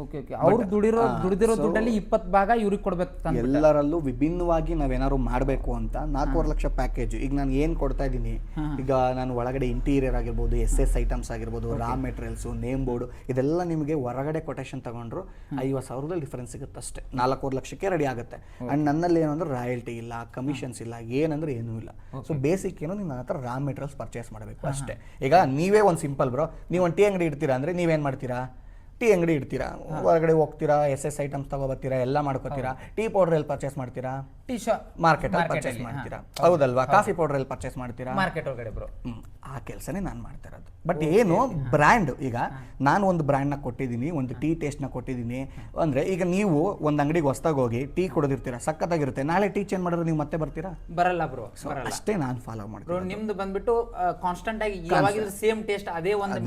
ಓಕೆ ಓಕೆ ಅವ್ರು ದುಡಿರೋ ದುಡಿದಿರೋ ದುಡ್ಡಲ್ಲಿ ಇಪ್ಪತ್ತು ಭಾಗ ಇವ್ರಿಗೆ ಕೊಡ್ಬೇಕು ಎಲ್ಲರಲ್ಲೂ ವಿಭಿನ್ನವಾಗಿ ನಾವೇನಾದ್ರು ಮಾಡಬೇಕು ಅಂತ ನಾಲ್ಕೂವರೆ ಲಕ್ಷ ಪ್ಯಾಕೇಜ್ ಈಗ ನಾನು ಏನು ಕೊಡ್ತಾ ಇದ್ದೀನಿ? ಈಗ ನಾನು ಒಳಗಡೆ ಇಂಟೀರಿಯರ್ ಆಗಿರ್ಬೋದು ಎಸ್ ಎಸ್ ಐಟಮ್ಸ್ ಆಗಿರ್ಬೋದು ರಾ ಮೆಟೀರಿಯಲ್ಸು ನೇಮ್ ಬೋರ್ಡು ಇದೆಲ್ಲ ನಿಮಗೆ ಹೊರಗಡೆ ಕೊಟೇಶನ್ ತಗೊಂಡ್ರು ಐವತ್ತು ಸಾವಿರದಲ್ಲಿ ಡಿಫರೆನ್ಸ್ ಸಿಗುತ್ತೆ ಅಷ್ಟೇ. ನಾಲ್ಕೂವರೆ ಲಕ್ಷಕ್ಕೆ ರೆಡಿ ಆಗುತ್ತೆ. ಅಂಡ್ ನನ್ನಲ್ಲಿ ಏನು ಅಂದ್ರೆ ರಾಯಲ್ಟಿ ಇಲ್ಲ ಕಮಿಷನ್ಸ್ ಇಲ್ಲ ಏನಂದ್ರೆ ಏನೂ ಇಲ್ಲ. ಸೊ ಬೇಸಿಕ್ ಏನು ನೀವು ನನ್ನ ಹತ್ರ ರಾ ಮೆಟೀರಿಯಲ್ಸ್ ಪರ್ಚೇಸ್ ಮಾಡಬೇಕು ಅಷ್ಟೇ. ಈಗ ನೀವೇ ಒಂದು ಸಿಂಪಲ್ ಬ್ರೋ ನೀವು ಒಂದು ಟೀ ಅಂಗಡಿ ಇಡ್ತೀರಾ ಅಂದ್ರೆ ನೀವೇನು ಮಾಡ್ತೀರಾ? ಟೀ ಅಂಗಡಿ ಇಡ್ತೀರಾ? ಹೊರಗಡೆ ಹೋಗ್ತೀರಾ? ಎಸ್ ಎಸ್ ಐಟಮ್ಸ್ ತಗೋಬರ್ತೀರಾ ಎಲ್ಲ ಮಾಡ್ಕೋತೀರಾ? ಟೀ ಪೌಡರ್ ಎಲ್ಲಿ ಪರ್ಚೇಸ್ ಮಾಡ್ತೀರಾ? ಟೀ ಶಾ ಮಾರ್ಕೆಟ್ ಅಲ್ಲಿ ಪರ್ಚೇಸ್ ಮಾಡ್ತೀರಾ? ಹೌದಲ್ವಾ? ಕಾಫಿ ಪೌಡರ್ ಎಲ್ಲಿ ಪರ್ಚೇಸ್ ಮಾಡ್ತೀರಾ? ಮಾರ್ಕೆಟ್ ಒಳಗಡೆ ಬ್ರೋ. ಆ ಕೆಲಸನೇ ನಾನು ಮಾಡ್ತಾ ಇರೋದು. ಬಟ್ ಏನು ಬ್ರ್ಯಾಂಡ್ ಈಗ ನಾನು ಒಂದು ಬ್ರ್ಯಾಂಡ್ನ ಕೊಟ್ಟಿದ್ದೀನಿ ಒಂದು ಟೀ ಟೇಸ್ಟ್ನ ಕೊಟ್ಟಿದ್ದೀನಿ. ಅಂದರೆ ಈಗ ನೀವು ಒಂದು ಅಂಗಡಿಗೆ ಹೊಸ್ದಾಗಿ ಹೋಗಿ ಟೀ ಕೊಡೋದಿರ್ತೀರಾ? ಸಕ್ಕತ್ತಾಗಿರುತ್ತೆ ನಾಳೆ ಟೀ ಚೇಂಜ್ ಮಾಡಿದ್ರೆ ನೀವು ಮತ್ತೆ ಬರ್ತೀರಾ? ಬರಲ್ಲ ಬ್ರೋ ಅಷ್ಟೇ ನಾನು ಫಾಲೋ ಮಾಡ್ತೀನಿ ನಿಮ್ದು ಬಂದ್ಬಿಟ್ಟು ಕಾನ್ಸ್ಟೆಂಟ್ ಆಗಿ ಸೇಮ್ ಟೇಸ್ಟ್ ಅದೇ ಒಂದು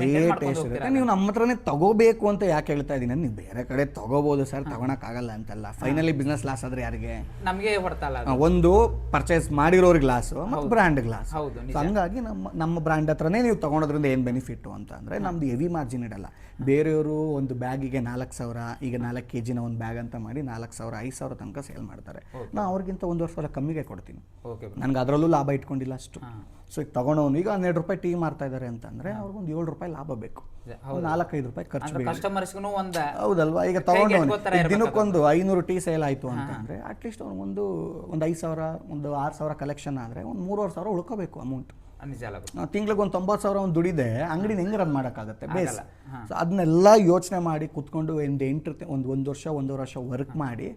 ನೀವು ನಮ್ಮ ಹತ್ರನೇ ತಗೋಬೇಕು ಅಂತ ಯಾಕೆ ಹೇಳ್ತಾ ಇದ್ದೀನಿ ನೀವು ಬೇರೆ ಕಡೆ ತಗೋಬೋದು ಸರ್ ತಗೊಳಕ್ಕಾಗಲ್ಲ ಅಂತಲ್ಲ. ಫೈನಲಿ ಬಿಸ್ನೆಸ್ ಲಾಸ್ ಆದ್ರೆ ಯಾರಿಗೆ? ನಮಗೆ ಅದು. ಒಂದು ಪರ್ಚೇಸ್ ಮಾಡಿರೋರಿಗೆ ಗ್ಲಾಸ್ ಮತ್ತು ಬ್ರ್ಯಾಂಡ್ ಗ್ಲಾಸ್ ಹೌದು ನಿಜ. ಹಂಗಾಗಿ ನಮ್ಮ ನಮ್ಮ ಬ್ರ್ಯಾಂಡ್ ಹತ್ರನೇ ನೀವು ತಗೊಳೋದ್ರಿಂದ ಏನು ಬೆನಿಫಿಟ್ ಅಂತ ಅಂದರೆ ನಮ್ದು ಹೆವಿ ಮಾರ್ಜಿನ್ ಇಡಲ್ಲ. ಬೇರೆಯವರು ಒಂದು ಬ್ಯಾಗಿಗೆ ನಾಲ್ಕು ಸಾವಿರ ಈಗ ನಾಲ್ಕು ಕೆ ಜಿನ ಒಂದು ಬ್ಯಾಗ್ ಅಂತ ಮಾಡಿ ನಾಲ್ಕು ಸಾವಿರ ಐದು ಸಾವಿರ ತನಕ ಸೇಲ್ ಮಾಡ್ತಾರೆ. ನಾನು ಅವ್ರಿಗಿಂತ ಒಂದೂವರೆ ಸಾವಿರ ಕಮ್ಮಿಗೆ ಕೊಡ್ತೀನಿ. ಓಕೆ. ನನಗೆ ಅದರಲ್ಲೂ ಲಾಭ ಇಟ್ಕೊಂಡಿಲ್ಲ ಅಷ್ಟು. ಸೊ ಈಗ ತಗೊಂಡವನು ಈಗ ಹನ್ನೆರಡು ರೂಪಾಯಿ ಟೀ ಮಾರ್ತಾ ಇದ್ದಾರೆ ಅವ್ರಿಗೆ ಒಂದು ಏಳು ರೂಪಾಯಿ ಲಾಭ ಬೇಕು. ನಾಲ್ಕೈದು ರೂಪಾಯಿ ಖರ್ಚು ಕಸ್ಟಮರ್ಸ್ಗೂ ಒಂದು ಹೌದಲ್ವಾ? ಈಗ ತಗೊಂಡವನು ದಿನಕ್ಕೊಂದು ಐನೂರು ಟೀ ಸೇಲ್ ಆಯಿತು ಅಂತಂದರೆ ಅಟ್ಲೀಸ್ಟ್ ಅವ್ನಿಗೊಂದು ಒಂದು ಐದು ಸಾವಿರ ಒಂದು ಆರು ಸಾವಿರ ಕಲೆಕ್ಷನ್ ಆದರೆ ಒಂದು ಮೂರುವರೆ ಸಾವಿರ ಉಳ್ಕೋಬೇಕು ಅಮೌಂಟ್ ತಿಂಗ್ಳಿಗೆ ಒಂದು ತೊಂಬತ್ತು ಸಾವಿರ ಒಂದು ದುಡಿದೆ ಅಂಗಡಿನ ಹೆಂಗೆ ರನ್ ಮಾಡೋಕ್ಕಾಗತ್ತೆ? ಬೇಸ್. ಸೊ ಅದನ್ನೆಲ್ಲ ಯೋಚನೆ ಮಾಡಿ ಕುತ್ಕೊಂಡು ಒಂದು ಎಂಟು ಒಂದು ಒಂದು ವರ್ಷ ಒಂದೂವರೆ ವರ್ಷ ವರ್ಕ್ ಮಾಡಿ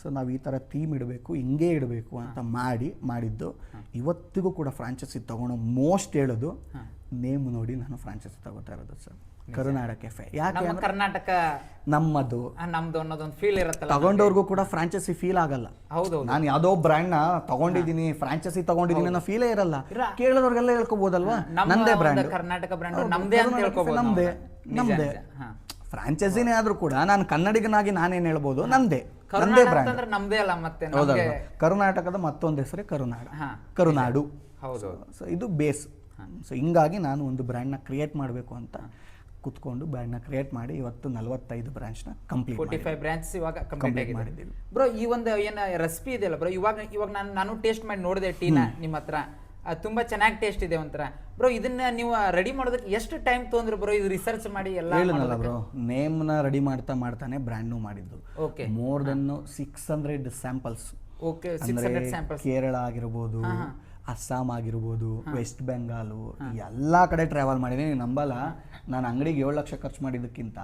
ಸೊ ನಾವು ಈ ಥರ ಥೀಮ್ ಇಡಬೇಕು ಹಿಂಗೆ ಇಡಬೇಕು ಅಂತ ಮಾಡಿ ಮಾಡಿದ್ದು. ಇವತ್ತಿಗೂ ಕೂಡ ಫ್ರಾಂಚೈಸಿ ತಗೊಳ್ಳೋ ಮೋಸ್ಟ್ ಹೇಳೋದು ನೇಮ್ ನೋಡಿ ನಾನು ಫ್ರಾಂಚೈಸಿ ತಗೋತಾ ಇರೋದು ಸರ್ ಕರುನಾಡ ಕೆಫೆ ಯಾಕೆ ನಮ್ಮ ಕರ್ನಾಟಕ ನಮ್ಮದು. ನಮ್ದು ಅನ್ನೋದೊಂದು ಫೀಲ್ ಇರುತ್ತೆ ತಗೊಂಡವ್ರಿಗೂ ಕೂಡ ಫ್ರಾಂಚೈಸಿ ಫೀಲ್ ಆಗಲ್ಲ. ಹೌದು ನಾನು ಯಾವ್ದೋ ಬ್ರ್ಯಾಂಡ್ನ ತಗೊಂಡಿದ್ದೀನಿ ಫ್ರಾಂಚೈಸಿ ತಗೊಂಡಿದ್ದೀನಿ ಅನ್ನೋ ಫೀಲೇ ಇರಲ್ಲ. ಕೇಳಿದವ್ರಿಗೆಲ್ಲ ಹೇಳ್ಕೋಬಹುದಲ್ವಾ ನಮ್ದೇ ಬ್ರ್ಯಾಂಡ್ ಕರ್ನಾಟಕ ಬ್ರ್ಯಾಂಡ್ ನಮ್ದೇ ಅಂತ ಹೇಳ್ಕೋಬಹುದು ನಮ್ದೇ. ನಮ್ದೇ. ಫ್ರಾಂಚೈಸಿನೇ ಆದ್ರೂ ಕೂಡ ನಾನು ಕನ್ನಡಿಗನಾಗಿ ನಾನೇನ್ ಹೇಳ್ಬೋದು? ನಮ್ದೇ ನಂದೇ. ಕರ್ನಾಟಕ ಬ್ರ್ಯಾಂಡ್ ನಮ್ದೇ ಅಲ್ಲ ಮತ್ತೆ ಹೌದಲ್ಲ ಕರ್ನಾಟಕದ ಮತ್ತೊಂದು ಹೆಸರೇ ಕರುನಾಡ. ಕರುನಾಡು. ಹೌದು ಸೊ ಇದು ಬೇಸ್ ಸೊ ಹಿಂಗಾಗಿ ನಾನು ಒಂದು ಬ್ರ್ಯಾಂಡ್ನ ಕ್ರಿಯೇಟ್ ಮಾಡಬೇಕು ಅಂತ ಕುತ್ಕೊಂಡು ಬ್ರ್ಯಾಂಡ್ನ ಕ್ರಿಯೇಟ್ ಮಾಡಿ ಇವತ್ತು ನಲವತ್ತೈದು ಬ್ರಾಂಚ್ನ ಕಂಪ್ಲೀಟ್ ಫೋರ್ಟಿ ಫೈವ್ ಬ್ರಾಂಚ್ ಇವಾಗ ಕಂಪ್ಲೀಟ್ ಆಗಿದೆ. ಮಾಡಿದ್ದೀವಿ. ಬ್ರೋ ಈ ಒಂದು ಏನು ರೆಸಿಪಿ ಇದೆಯಲ್ಲ ಬ್ರೋ ಇವಾಗ ಇವಾಗ ನಾನು ನಾನು ಟೇಸ್ಟ್ ಮಾಡಿ ನೋಡಿದೆ ಟೀನ ನಿಮ್ಮ ಹತ್ರ. ತುಂಬ ತುಂಬಾ ಚೆನ್ನಾಗಿ ಟೇಸ್ಟ್ ಇದೆ ಒಂಥರ. ಬ್ರೋ ಇದನ್ನ ನೀವು ರೆಡಿ ಮಾಡೋದಕ್ಕೆ ಎಷ್ಟು ಟೈಮ್ ತೊಗೊಂಡ್ರಿ ಬ್ರೋ ಇದು ರಿಸರ್ಚ್ ಮಾಡಿ ಎಲ್ಲ ಹೇಳಿದ್ನಲ್ಲ ಬ್ರೋ ನೇಮ್ನ ರೆಡಿ ಮಾಡ್ತಾ ಮಾಡ್ತಾನೆ ಬ್ರ್ಯಾಂಡ್ನು ಮಾಡಿದ್ದು. Okay more than six hundred samples okay six hundred samples Kerala ಆಗಿರ್ಬೋದು ಅಸ್ಸಾಂ ಆಗಿರ್ಬೋದು ವೆಸ್ಟ್ ಬೆಂಗಾಲು ಎಲ್ಲಾ ಕಡೆ ಟ್ರಾವೆಲ್ ಮಾಡಿದ್ದೀನಿ ನೀನ್ ನಂಬಲ್ಲ. ನಾನು ಅಂಗಡಿಗೆ ಏಳು ಲಕ್ಷ ಖರ್ಚು ಮಾಡಿದ್ದಕ್ಕಿಂತ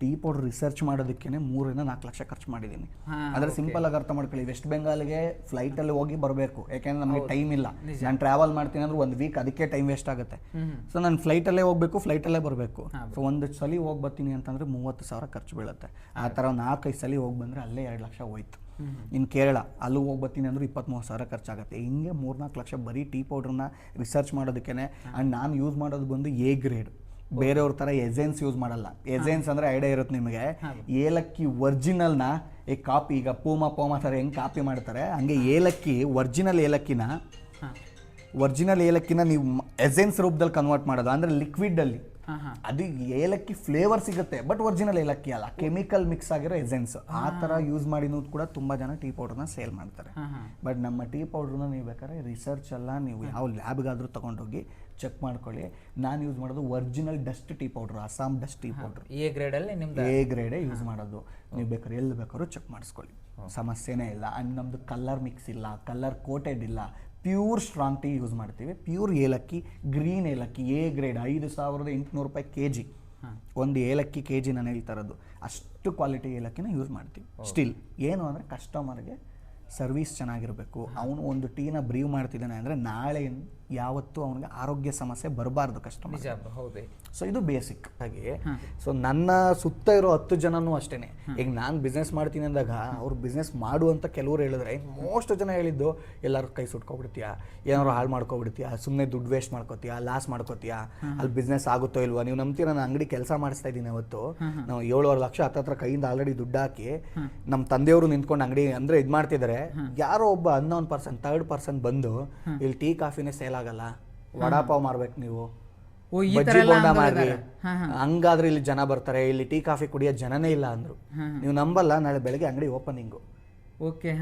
ಟೀ ಪೌಡರ್ ರಿಸರ್ಚ್ ಮಾಡೋದಕ್ಕೇನೆ ಮೂರರಿಂದ ನಾಲ್ಕು ಲಕ್ಷ ಖರ್ಚು ಮಾಡಿದ್ದೀನಿ. ಆದರೆ ಸಿಂಪಲ್ ಆಗಿ ಅರ್ಥ ಮಾಡ್ಕೊಳ್ಳಿ ವೆಸ್ಟ್ ಬೆಂಗಾಲ್ಗೆ ಫ್ಲೈಟಲ್ಲಿ ಹೋಗಿ ಬರಬೇಕು. ಯಾಕೆಂದ್ರೆ ನಮಗೆ ಟೈಮ್ ಇಲ್ಲ. ನಾನು ಟ್ರಾವೆಲ್ ಮಾಡ್ತೀನಿ ಅಂದ್ರೆ ಒಂದು ವೀಕ್ ಅದಕ್ಕೆ ಟೈಮ್ ವೇಸ್ಟ್ ಆಗುತ್ತೆ. ಸೊ ನಾನು ಫ್ಲೈಟಲ್ಲೇ ಹೋಗಬೇಕು ಫ್ಲೈಟಲ್ಲೇ ಬರಬೇಕು. ಸೊ ಒಂದು ಸಲ ಹೋಗಿ ಬರ್ತೀನಿ ಅಂತಂದ್ರೆ ಮೂವತ್ತು ಸಾವಿರ ಖರ್ಚು ಬೀಳುತ್ತೆ. ಆ ಥರ ನಾಲ್ಕೈದು ಸಲ ಹೋಗಿ ಬಂದರೆ ಅಲ್ಲೇ ಎರಡು ಲಕ್ಷ ಹೋಯ್ತು. ಇನ್ನು ಕೇರಳ ಅಲ್ಲೂ ಹೋಗಿ ಬರ್ತೀನಿ ಅಂದ್ರೆ ಇಪ್ಪತ್ತ್ಮೂರು ಸಾವಿರ ಖರ್ಚಾಗುತ್ತೆ ಹಿಂಗೆ ಮೂರ್ನಾಲ್ಕು ಲಕ್ಷ ಬರೀ ಟೀ ಪೌಡ್ರನ್ನ ರಿಸರ್ಚ್ ಮಾಡೋದಕ್ಕೇನೆ. ಆ್ಯಂಡ್ ನಾನು ಯೂಸ್ ಮಾಡೋದು ಬಂದು ಎ ಗ್ರೇಡ್ ಬೇರೆಯವ್ರ ತರ ಎಸೆನ್ಸ್ ಯೂಸ್ ಮಾಡಲ್ಲ. ಎಸೆನ್ಸ್ ಅಂದ್ರೆ ಐಡಿಯಾ ಇರುತ್ತೆ ನಿಮಗೆ. ಏಲಕ್ಕಿ ಒರಿಜಿನಲ್ನ ಈ ಕಾಪಿ ಈಗ ಪೂಮಾ ಪೋಮಾ ಥರ ಹೆಂಗ್ ಕಾಪಿ ಮಾಡ್ತಾರೆ ಹಂಗೆ ಏಲಕ್ಕಿ ಒರಿಜಿನಲ್ ಏಲಕ್ಕಿನ ಒರಿಜಿನಲ್ ಏಲಕ್ಕಿನ ನೀವು ಎಸೆನ್ಸ್ ರೂಪದಲ್ಲಿ ಕನ್ವರ್ಟ್ ಮಾಡೋದು ಅಂದ್ರೆ ಲಿಕ್ವಿಡ್ ಅಲ್ಲಿ. ಅದು ಏಲಕ್ಕಿ ಫ್ಲೇವರ್ ಸಿಗುತ್ತೆ ಬಟ್ ಒರಿಜಿನಲ್ ಏಲಕ್ಕಿ ಅಲ್ಲ. ಕೆಮಿಕಲ್ ಮಿಕ್ಸ್ ಆಗಿರೋ ಎಸೆನ್ಸ್ ಆ ಥರ ಯೂಸ್ ಮಾಡಿನೂ ಕೂಡ ತುಂಬ ಜನ ಟೀ ಪೌಡರ್ನ ಸೇಲ್ ಮಾಡ್ತಾರೆ. ಬಟ್ ನಮ್ಮ ಟೀ ಪೌಡ್ರನ್ನ ನೀವು ಬೇಕಾದ್ರೆ ರಿಸರ್ಚ್ ಎಲ್ಲ ನೀವು ಯಾವ ಲ್ಯಾಬ್ಗಾದ್ರೂ ತೊಗೊಂಡೋಗಿ ಚೆಕ್ ಮಾಡ್ಕೊಳ್ಳಿ. ನಾನು ಯೂಸ್ ಮಾಡೋದು original dust tea powder Assam dust tea powder A ಗ್ರೇಡಲ್ಲಿ ನಿಮ್ದು? ಎ ಗ್ರೇಡೇ ಯೂಸ್ ಮಾಡೋದು. ನೀವು ಬೇಕಾದ್ರೆ ಎಲ್ಲಿ ಬೇಕಾದ್ರೂ ಚೆಕ್ ಮಾಡಿಸ್ಕೊಳ್ಳಿ. ಸಮಸ್ಯೆನೇ ಇಲ್ಲ. ಆ್ಯಂಡ್ ನಮ್ಮದು ಕಲರ್ ಮಿಕ್ಸ್ ಇಲ್ಲ. ಕಲರ್ ಕೋಟೆಡ್ ಇಲ್ಲ. ಪ್ಯೂರ್ ಸ್ಟ್ರಾಂಗ್ ಟೀ ಯೂಸ್ ಮಾಡ್ತೀವಿ. ಪ್ಯೂರ್ ಏಲಕ್ಕಿ ಗ್ರೀನ್ ಏಲಕ್ಕಿ ಎ ಗ್ರೇಡ್ ಐದು ಸಾವಿರದ ಎಂಟುನೂರು ರೂಪಾಯಿ ಕೆ ಜಿ ಒಂದು ಏಲಕ್ಕಿ ಕೆ ಜಿ ನಾನು ಹೇಳ್ತಾ ಇರೋದು. ಅಷ್ಟು ಕ್ವಾಲಿಟಿ ಏಲಕ್ಕಿನ ಯೂಸ್ ಮಾಡ್ತೀವಿ. ಸ್ಟಿಲ್ ಏನು ಅಂದರೆ ಕಸ್ಟಮರ್ಗೆ ಸರ್ವಿಸ್ ಚೆನ್ನಾಗಿರಬೇಕು. ಅವನು ಒಂದು ಟೀನ ಬ್ರೀವ್ ಮಾಡ್ತಿದ್ದಾನೆ ಅಂದರೆ ನಾಳೆ ಯಾವತ್ತೂ ಅವನಿಗೆ ಆರೋಗ್ಯ ಸಮಸ್ಯೆ ಬರಬಾರ್ದು ಕಸ್ಟಮರ್ ಹೌದು. ಸೊ ಇದು ಬೇಸಿಕ್ ಆಗಿ ಸೊ ನನ್ನ ಸುತ್ತ ಇರೋ ಹತ್ತು ಜನನೂ ಅಷ್ಟೇನೆ. ಈಗ ನಾನು ಬಿಸ್ನೆಸ್ ಮಾಡ್ತೀನಿ ಅಂದಾಗ ಅವ್ರು ಬಿಸ್ನೆಸ್ ಮಾಡುವಂತ ಕೆಲವ್ರು ಹೇಳಿದ್ರೆ ಮೋಸ್ಟ್ ಜನ ಹೇಳಿದ್ದು ಎಲ್ಲರೂ ಕೈ ಸುಟ್ಕೊಬಿಡ್ತೀಯಾ? ಏನಾದ್ರು ಹಾಳು ಮಾಡ್ಕೊಬಿಡ್ತೀಯಾ? ಸುಮ್ಮನೆ ದುಡ್ಡು ವೇಸ್ಟ್ ಮಾಡ್ಕೋತೀಯಾ? ಲಾಸ್ ಮಾಡ್ಕೋತೀಯಾ? ಅಲ್ಲಿ ಬಿಸ್ನೆಸ್ ಆಗುತ್ತೋ ಇಲ್ವಾ? ನೀವು ನಂಬ್ತೀರ? ನಾನು ಅಂಗಡಿ ಕೆಲಸ ಮಾಡಿಸ್ತಾ ಇದ್ದೀನಿ ಅವತ್ತು. ನಾವು ಏಳುವರೆ ಲಕ್ಷ ಹತ್ತತ್ರ ಕೈಯಿಂದ ಆಲ್ರೆಡಿ ದುಡ್ಡು ಹಾಕಿ ನಮ್ಮ ತಂದೆಯವರು ನಿಂತ್ಕೊಂಡು ಅಂಗಡಿ ಅಂದ್ರೆ ಇದು ಮಾಡ್ತಿದ್ದಾರೆ ಯಾರೋ ಒಬ್ಬ ಅನ್ನೋನ್ ಪರ್ಸನ್ ತರ್ಡ್ ಪರ್ಸನ್ ಬಂದು ಇಲ್ಲಿ ಟೀ ಕಾಫಿನೇ ಸೇಲ್ ಆಗಲ್ಲ. ವಡಾಪಾವ್ ಮಾರ್ಬೇಕು ನೀವು. ಬಜ್ಜಿ ಬೋಂಡ ಹಂಗಾದ್ರೆ ಇಲ್ಲಿ ಜನ ಬರ್ತಾರೆ. ಇಲ್ಲಿ ಟೀ ಕಾಫಿ ಕುಡಿಯೋ ಜನನೇ ಇಲ್ಲ ಅಂದ್ರು. ನೀವು ನಂಬಲ್ಲ ನಾಳೆ ಬೆಳಗ್ಗೆ ಅಂಗಡಿ ಓಪನಿಂಗು. ಓಕೆ